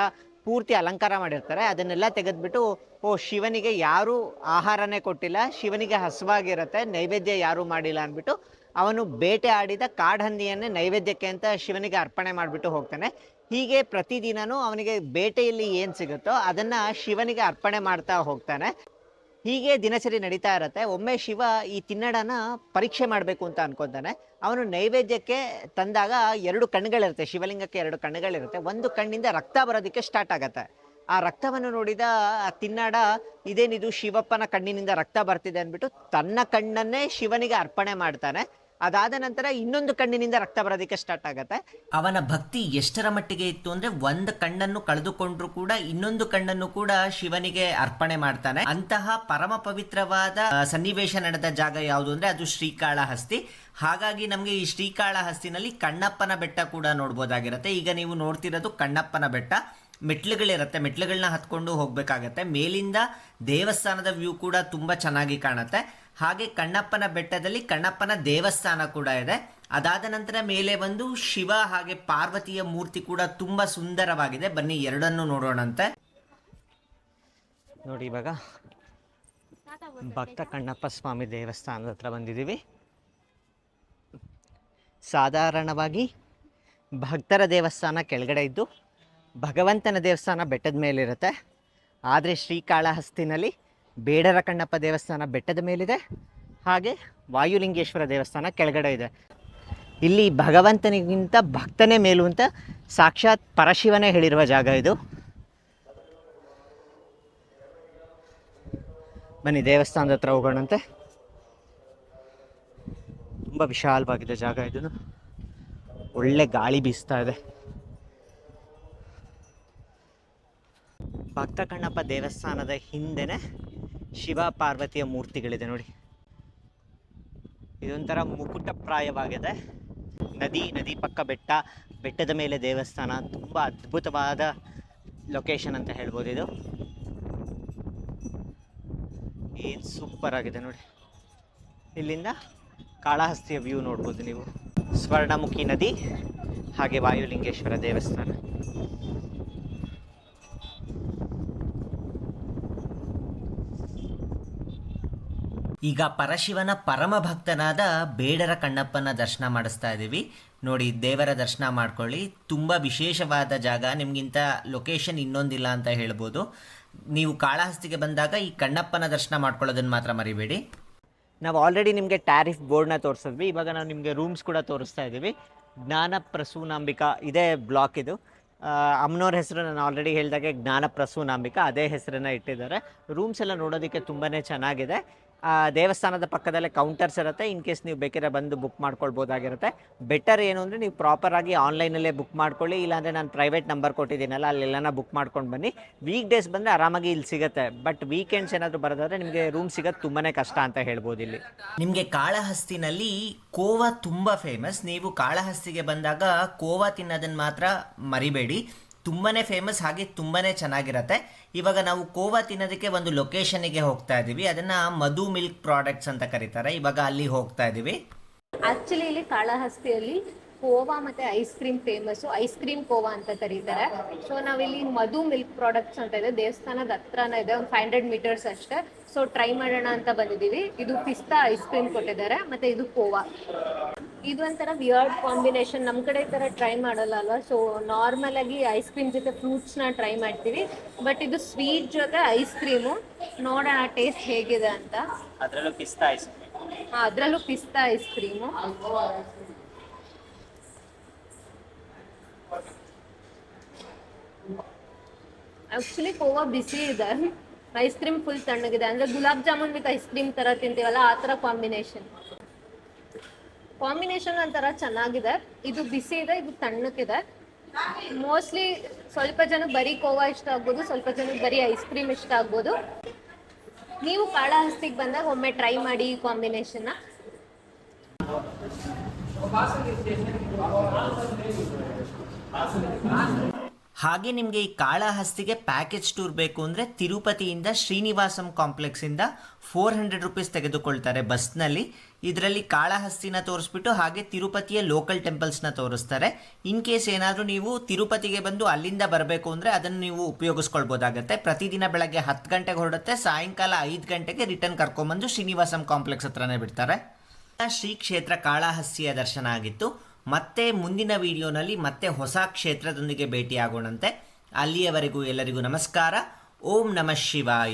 ಪೂರ್ತಿ ಅಲಂಕಾರ ಮಾಡಿರ್ತಾರೆ. ಅದನ್ನೆಲ್ಲ ತೆಗೆದ್ಬಿಟ್ಟು, ಓ, ಶಿವನಿಗೆ ಯಾರೂ ಆಹಾರನೇ ಕೊಟ್ಟಿಲ್ಲ, ಶಿವನಿಗೆ ಹಸುವಾಗಿರುತ್ತೆ, ನೈವೇದ್ಯ ಯಾರೂ ಮಾಡಿಲ್ಲ ಅಂದ್ಬಿಟ್ಟು ಅವನು ಬೇಟೆ ಆಡಿದ ಕಾಡಹಂದಿಯನ್ನೇ ನೈವೇದ್ಯಕ್ಕೆ ಅಂತ ಶಿವನಿಗೆ ಅರ್ಪಣೆ ಮಾಡಿಬಿಟ್ಟು ಹೋಗ್ತಾನೆ. ಹೀಗೆ ಪ್ರತಿದಿನನೂ ಅವನಿಗೆ ಬೇಟೆಯಲ್ಲಿ ಏನು ಸಿಗುತ್ತೋ ಅದನ್ನು ಶಿವನಿಗೆ ಅರ್ಪಣೆ ಮಾಡ್ತಾ ಹೋಗ್ತಾನೆ. ಹೀಗೆ ದಿನಚರಿ ನಡೀತಾ ಇರತ್ತೆ. ಒಮ್ಮೆ ಶಿವ ಈ ತಿನ್ನಡನ ಪರೀಕ್ಷೆ ಮಾಡಬೇಕು ಅಂತ ಅನ್ಕೊಂತಾನೆ. ಅವನು ನೈವೇದ್ಯಕ್ಕೆ ತಂದಾಗ ಎರಡು ಕಣ್ಣುಗಳಿರುತ್ತೆ. ಶಿವಲಿಂಗಕ್ಕೆ ಎರಡು ಕಣ್ಣುಗಳಿರುತ್ತೆ. ಒಂದು ಕಣ್ಣಿಂದ ರಕ್ತ ಬರೋದಕ್ಕೆ ಸ್ಟಾರ್ಟ್ ಆಗತ್ತೆ. ಆ ರಕ್ತವನ್ನು ನೋಡಿದ ಆ ತಿನ್ನಡ, ಇದೇನಿದು ಶಿವಪ್ಪನ ಕಣ್ಣಿನಿಂದ ರಕ್ತ ಬರ್ತಿದೆ ಅಂದ್ಬಿಟ್ಟು ತನ್ನ ಕಣ್ಣನ್ನೇ ಶಿವನಿಗೆ ಅರ್ಪಣೆ ಮಾಡ್ತಾನೆ. ಅದಾದ ನಂತರ ಇನ್ನೊಂದು ಕಣ್ಣಿನಿಂದ ರಕ್ತ ಬರೋದಕ್ಕೆ ಸ್ಟಾರ್ಟ್ ಆಗತ್ತೆ. ಅವನ ಭಕ್ತಿ ಎಷ್ಟರ ಮಟ್ಟಿಗೆ ಇತ್ತು ಅಂದ್ರೆ ಒಂದು ಕಣ್ಣನ್ನು ಕಳೆದುಕೊಂಡ್ರು ಕೂಡ ಇನ್ನೊಂದು ಕಣ್ಣನ್ನು ಕೂಡ ಶಿವನಿಗೆ ಅರ್ಪಣೆ ಮಾಡ್ತಾನೆ. ಅಂತಹ ಪರಮ ಪವಿತ್ರವಾದ ಸನ್ನಿವೇಶ ನಡೆದ ಜಾಗ ಯಾವುದು ಅಂದ್ರೆ ಅದು ಶ್ರೀಕಾಳಹಸ್ತಿ. ಹಾಗಾಗಿ ನಮಗೆ ಈ ಶ್ರೀಕಾಳಹಸ್ತಿನಲ್ಲಿ ಕಣ್ಣಪ್ಪನ ಬೆಟ್ಟ ಕೂಡ ನೋಡ್ಬೋದಾಗಿರುತ್ತೆ. ಈಗ ನೀವು ನೋಡ್ತಿರೋದು ಕಣ್ಣಪ್ಪನ ಬೆಟ್ಟ. ಮೆಟ್ಲುಗಳಿರುತ್ತೆ. ಮೆಟ್ಲುಗಳನ್ನ ಹತ್ಕೊಂಡು ಹೋಗ್ಬೇಕಾಗತ್ತೆ. ಮೇಲಿಂದ ದೇವಸ್ಥಾನದ ವ್ಯೂ ಕೂಡ ತುಂಬಾ ಚೆನ್ನಾಗಿ ಕಾಣುತ್ತೆ. ಹಾಗೆ ಕಣ್ಣಪ್ಪನ ಬೆಟ್ಟದಲ್ಲಿ ಕಣ್ಣಪ್ಪನ ದೇವಸ್ಥಾನ ಕೂಡ ಇದೆ. ಅದಾದ ನಂತರ ಮೇಲೆ ಬಂದು ಶಿವ ಹಾಗೆ ಪಾರ್ವತಿಯ ಮೂರ್ತಿ ಕೂಡ ತುಂಬಾ ಸುಂದರವಾಗಿದೆ. ಬನ್ನಿ, ಎರಡನ್ನು ನೋಡೋಣಂತೆ. ನೋಡಿ, ಇವಾಗ ಭಕ್ತ ಕಣ್ಣಪ್ಪ ಸ್ವಾಮಿ ದೇವಸ್ಥಾನದ ಹತ್ರ ಬಂದಿದ್ದೀವಿ. ಸಾಧಾರಣವಾಗಿ ಭಕ್ತರ ದೇವಸ್ಥಾನ ಕೆಳಗಡೆ ಇದ್ದು ಭಗವಂತನ ದೇವಸ್ಥಾನ ಬೆಟ್ಟದ ಮೇಲಿರುತ್ತೆ. ಆದರೆ ಶ್ರೀಕಾಳಹಸ್ತಿನಲ್ಲಿ ಬೇಡರ ಕಣ್ಣಪ್ಪ ದೇವಸ್ಥಾನ ಬೆಟ್ಟದ ಮೇಲಿದೆ. ಹಾಗೆ ವಾಯುಲಿಂಗೇಶ್ವರ ದೇವಸ್ಥಾನ ಕೆಳಗಡೆ ಇದೆ. ಇಲ್ಲಿ ಭಗವಂತನಿಗಿಂತ ಭಕ್ತನೇ ಮೇಲು ಅಂತ ಸಾಕ್ಷಾತ್ ಪರಶಿವನೇ ಹೇಳಿರುವ ಜಾಗ ಇದು. ಬನ್ನಿ ದೇವಸ್ಥಾನದ ಹತ್ರ ಹೋಗೋಣಂತೆ. ತುಂಬ ವಿಶಾಲವಾಗಿದೆ ಜಾಗ ಇದು ಒಳ್ಳೆ ಗಾಳಿ ಬೀಸ್ತಾ ಇದೆ. ಭಕ್ತ ಕಣ್ಣಪ್ಪ ದೇವಸ್ಥಾನದ ಹಿಂದೆನೆ ಶಿವ ಪಾರ್ವತಿಯ ಮೂರ್ತಿಗಳಿದೆ ನೋಡಿ. ಇದೊಂಥರ ಮುಕುಟಪ್ರಾಯವಾಗಿದೆ. ನದಿ ನದಿ ಪಕ್ಕ ಬೆಟ್ಟ, ಬೆಟ್ಟದ ಮೇಲೆ ದೇವಸ್ಥಾನ, ತುಂಬ ಅದ್ಭುತವಾದ ಲೊಕೇಶನ್ ಅಂತ ಹೇಳ್ಬೋದು ಇದು. ಏನು ಸೂಪರ್ ಆಗಿದೆ ನೋಡಿ. ಇಲ್ಲಿಂದ ಕಾಳಹಸ್ತಿಯ ವ್ಯೂ ನೋಡ್ಬೋದು ನೀವು. ಸ್ವರ್ಣಮುಖಿ ನದಿ, ಹಾಗೆ ವಾಯುಲಿಂಗೇಶ್ವರ ದೇವಸ್ಥಾನ. ಈಗ ಪರಶಿವನ ಪರಮ ಭಕ್ತನಾದ ಬೇಡರ ಕಣ್ಣಪ್ಪನ ದರ್ಶನ ಮಾಡಿಸ್ತಾ ಇದ್ದೀವಿ. ನೋಡಿ, ದೇವರ ದರ್ಶನ ಮಾಡ್ಕೊಳ್ಳಿ. ತುಂಬ ವಿಶೇಷವಾದ ಜಾಗ. ನಿಮಗಿಂತ ಲೊಕೇಶನ್ ಇನ್ನೊಂದಿಲ್ಲ ಅಂತ ಹೇಳ್ಬೋದು. ನೀವು ಕಾಳಹಸ್ತಿಗೆ ಬಂದಾಗ ಈ ಕಣ್ಣಪ್ಪನ ದರ್ಶನ ಮಾಡ್ಕೊಳ್ಳೋದನ್ನು ಮಾತ್ರ ಮರಿಬೇಡಿ. ನಾವು ಆಲ್ರೆಡಿ ನಿಮಗೆ ಟ್ಯಾರಿಫ್ ಬೋರ್ಡ್ನ ತೋರಿಸಿದ್ವಿ. ಇವಾಗ ನಾವು ನಿಮಗೆ ರೂಮ್ಸ್ ಕೂಡ ತೋರಿಸ್ತಾ ಇದ್ದೀವಿ. ಜ್ಞಾನ ಪ್ರಸೂನಾಂಬಿಕಾ ಇದೇ ಬ್ಲಾಕ್ ಇದು. ಅಮ್ಮನವ್ರ ಹೆಸರು ನಾನು ಆಲ್ರೆಡಿ ಹೇಳಿದಾಗೆ ಜ್ಞಾನ ಪ್ರಸೂನಾಂಬಿಕಾ ಅದೇ ಹೆಸರನ್ನು ಇಟ್ಟಿದ್ದಾರೆ. ರೂಮ್ಸ್ ಎಲ್ಲ ನೋಡೋದಕ್ಕೆ ತುಂಬಾ ಚೆನ್ನಾಗಿದೆ. ದೇವಸ್ಥಾನದ ಪಕ್ಕದಲ್ಲೇ ಕೌಂಟರ್ಸ್ ಇರುತ್ತೆ. ಇನ್ ಕೇಸ್ ನೀವು ಬೇಕಿದ್ರೆ ಬಂದು ಬುಕ್ ಮಾಡ್ಕೊಳ್ಬೋದಾಗಿರುತ್ತೆ. ಬೆಟರ್ ಏನು ಅಂದರೆ ನೀವು ಪ್ರಾಪರಾಗಿ ಆನ್ಲೈನಲ್ಲೇ ಬುಕ್ ಮಾಡ್ಕೊಳ್ಳಿ. ಇಲ್ಲಾಂದರೆ ನಾನು ಪ್ರೈವೇಟ್ ನಂಬರ್ ಕೊಟ್ಟಿದ್ದೀನಲ್ಲ, ಅಲ್ಲೆಲ್ಲನ ಬುಕ್ ಮಾಡ್ಕೊಂಡು ಬನ್ನಿ. ವೀಕ್ ಡೇಸ್ ಬಂದರೆ ಆರಾಮಾಗಿ ಇಲ್ಲಿ ಸಿಗುತ್ತೆ. ಬಟ್ ವೀಕೆಂಡ್ಸ್ ಏನಾದರೂ ಬರೋದಾದರೆ ನಿಮಗೆ ರೂಮ್ ಸಿಗೋದು ತುಂಬಾ ಕಷ್ಟ ಅಂತ ಹೇಳ್ಬೋದು ಇಲ್ಲಿ. ನಿಮಗೆ ಕಾಳಹಸ್ತಿನಲ್ಲಿ ಕೋವಾ ತುಂಬ ಫೇಮಸ್ ನೀವು ಕಾಳಹಸ್ತಿಗೆ ಬಂದಾಗ ಕೋವಾ ತಿನ್ನೋದನ್ನು ಮಾತ್ರ ಮರಿಬೇಡಿ. ತುಂಬಾ ಫೇಮಸ್ ಹಾಗೆ ತುಂಬಾ ಚೆನ್ನಾಗಿರುತ್ತೆ. ಇವಾಗ ನಾವು ಕೋವಾ ತಿನ್ನೋದಕ್ಕೆ ಒಂದು ಲೊಕೇಶನಿಗೆ ಹೋಗ್ತಾ ಇದ್ದೀವಿ ಅದನ್ನು ಮಧು ಮಿಲ್ಕ್ ಪ್ರಾಡಕ್ಟ್ಸ್ ಅಂತ ಕರೀತಾರೆ. ಇವಾಗ ಅಲ್ಲಿ ಹೋಗ್ತಾ ಇದ್ದೀವಿ ಆಕ್ಚುಲಿ ಇಲ್ಲಿ ಕಾಳಹಸ್ತಿಯಲ್ಲಿ ಕೋವಾ ಮತ್ತೆ ice cream famous ice cream khoa ಅಂತ ಕರೀತಾರೆ. ಸೊ ನಾವಿಲ್ಲಿ ಮಧು ಮಿಲ್ಕ್ ಪ್ರಾಡಕ್ಟ್ಸ್ ಅಂತ ಇದೆ. ದೇವಸ್ಥಾನದ ಹತ್ರನೇ ಇದೆ. ಒಂದು ಫೈವ್ ಹಂಡ್ರೆಡ್ ಮೀಟರ್ಸ್ ಅಷ್ಟೇ. ಸೊ ಟ್ರೈ ಮಾಡೋಣ ಅಂತ ಬಂದಿದ್ದೀವಿ. ಇದು ಪಿಸ್ತಾ ಐಸ್ ಕ್ರೀಮ್ ಕೊಟ್ಟಿದ್ದಾರೆ. ಮತ್ತೆ ಇದು ಕೋವಾ. ಇದು ಒಂಥರ ವಿಯರ್ಡ್ ಕಾಂಬಿನೇಷನ್ ನಮ್ಮ ಕಡೆ ಈ ಥರ ಟ್ರೈ ಮಾಡಲ್ಲ ಅಲ್ವಾ? ಸೊ ನಾರ್ಮಲ್ ಆಗಿ ಐಸ್ ಕ್ರೀಮ್ ಜೊತೆ ಫ್ರೂಟ್ಸ್ನ ಟ್ರೈ ಮಾಡ್ತೀವಿ. ಬಟ್ ಇದು ಸ್ವೀಟ್ ಜೊತೆ ಐಸ್ ಕ್ರೀಮು ನೋಡೋಣ ಟೇಸ್ಟ್ ಹೇಗಿದೆ ಅಂತ. ಅದರಲ್ಲೂ ಪಿಸ್ತಾ ಐಸ್ ಅದರಲ್ಲೂ ಪಿಸ್ತಾ ಐಸ್ ಕ್ರೀಮು ಆಕ್ಚುಲಿ ಕೋವಾ ಬಿಸಿ ಇದೆ. ಐಸ್ ಕ್ರೀಮ್ ಫುಲ್ ತಣ್ಣಗಿದೆ. ಅಂದ್ರೆ gulab jamun with ice cream ತರ ತಿಂತೀವಲ್ಲ, ಆ ತರ ಕಾಂಬಿನೇಷನ್ ಕಾಂಬಿನೇಷನ್ ಒಂಥರ ಚೆನ್ನಾಗಿದೆ. ಇದು ಬಿಸಿ ಇದೆ, ಇದು ತಣ್ಣಕ್ಕಿದೆ. ಮೋಸ್ಟ್ಲಿ ಸ್ವಲ್ಪ ಜನ ಬರೀ ಕೋವಾ ಇಷ್ಟ ಆಗ್ಬೋದು, ಸ್ವಲ್ಪ ಜನಕ್ಕೆ ಬರೀ ಐಸ್ ಕ್ರೀಮ್ ಇಷ್ಟ ಆಗ್ಬೋದು. ನೀವು ಕಾಳಹಸ್ತಿಗೆ ಬಂದಾಗ ಒಮ್ಮೆ ಟ್ರೈ ಮಾಡಿ ಈ ಕಾಂಬಿನೇಷನ್ನ ಹಾಗೆ ನಿಮಗೆ ಈ ಕಾಳಹಸ್ತಿಗೆ ಪ್ಯಾಕೇಜ್ ಟೂರ್ ಬೇಕು ಅಂದರೆ ತಿರುಪತಿಯಿಂದ ಶ್ರೀನಿವಾಸಂ ಕಾಂಪ್ಲೆಕ್ಸಿಂದ ಫೋರ್ ಹಂಡ್ರೆಡ್ ರುಪೀಸ್ ತೆಗೆದುಕೊಳ್ತಾರೆ ಬಸ್ನಲ್ಲಿ. ಇದರಲ್ಲಿ ಕಾಳಹಸ್ತಿನ ತೋರಿಸ್ಬಿಟ್ಟು ಹಾಗೆ ತಿರುಪತಿಯ ಲೋಕಲ್ ಟೆಂಪಲ್ಸ್ನ ತೋರಿಸ್ತಾರೆ. ಇನ್ ಕೇಸ್ ಏನಾದರೂ ನೀವು ತಿರುಪತಿಗೆ ಬಂದು ಅಲ್ಲಿಂದ ಬರಬೇಕು ಅಂದರೆ ಅದನ್ನು ನೀವು ಉಪಯೋಗಿಸ್ಕೊಳ್ಬೋದಾಗತ್ತೆ. ಪ್ರತಿದಿನ ಬೆಳಗ್ಗೆ ಹತ್ತು ಗಂಟೆಗೆ ಹೊರಡುತ್ತೆ, ಸಾಯಂಕಾಲ ಐದು ಗಂಟೆಗೆ ರಿಟರ್ನ್ ಕರ್ಕೊಂಬಂದು ಶ್ರೀನಿವಾಸಂ ಕಾಂಪ್ಲೆಕ್ಸ್ ಹತ್ರನೇ ಬಿಡ್ತಾರೆ. ಶ್ರೀ ಕ್ಷೇತ್ರ ಕಾಳಹಸ್ತಿಯ ದರ್ಶನ ಆಗಿತ್ತು. ಮತ್ತೆ ಮುಂದಿನ ವಿಡಿಯೋನಲ್ಲಿ ಮತ್ತೆ ಹೊಸ ಕ್ಷೇತ್ರದೊಂದಿಗೆ ಭೇಟಿಯಾಗೋಣಂತೆ. ಅಲ್ಲಿಯವರೆಗೂ ಎಲ್ಲರಿಗೂ ನಮಸ್ಕಾರ. ಓಂ ನಮಃ ಶಿವಾಯ.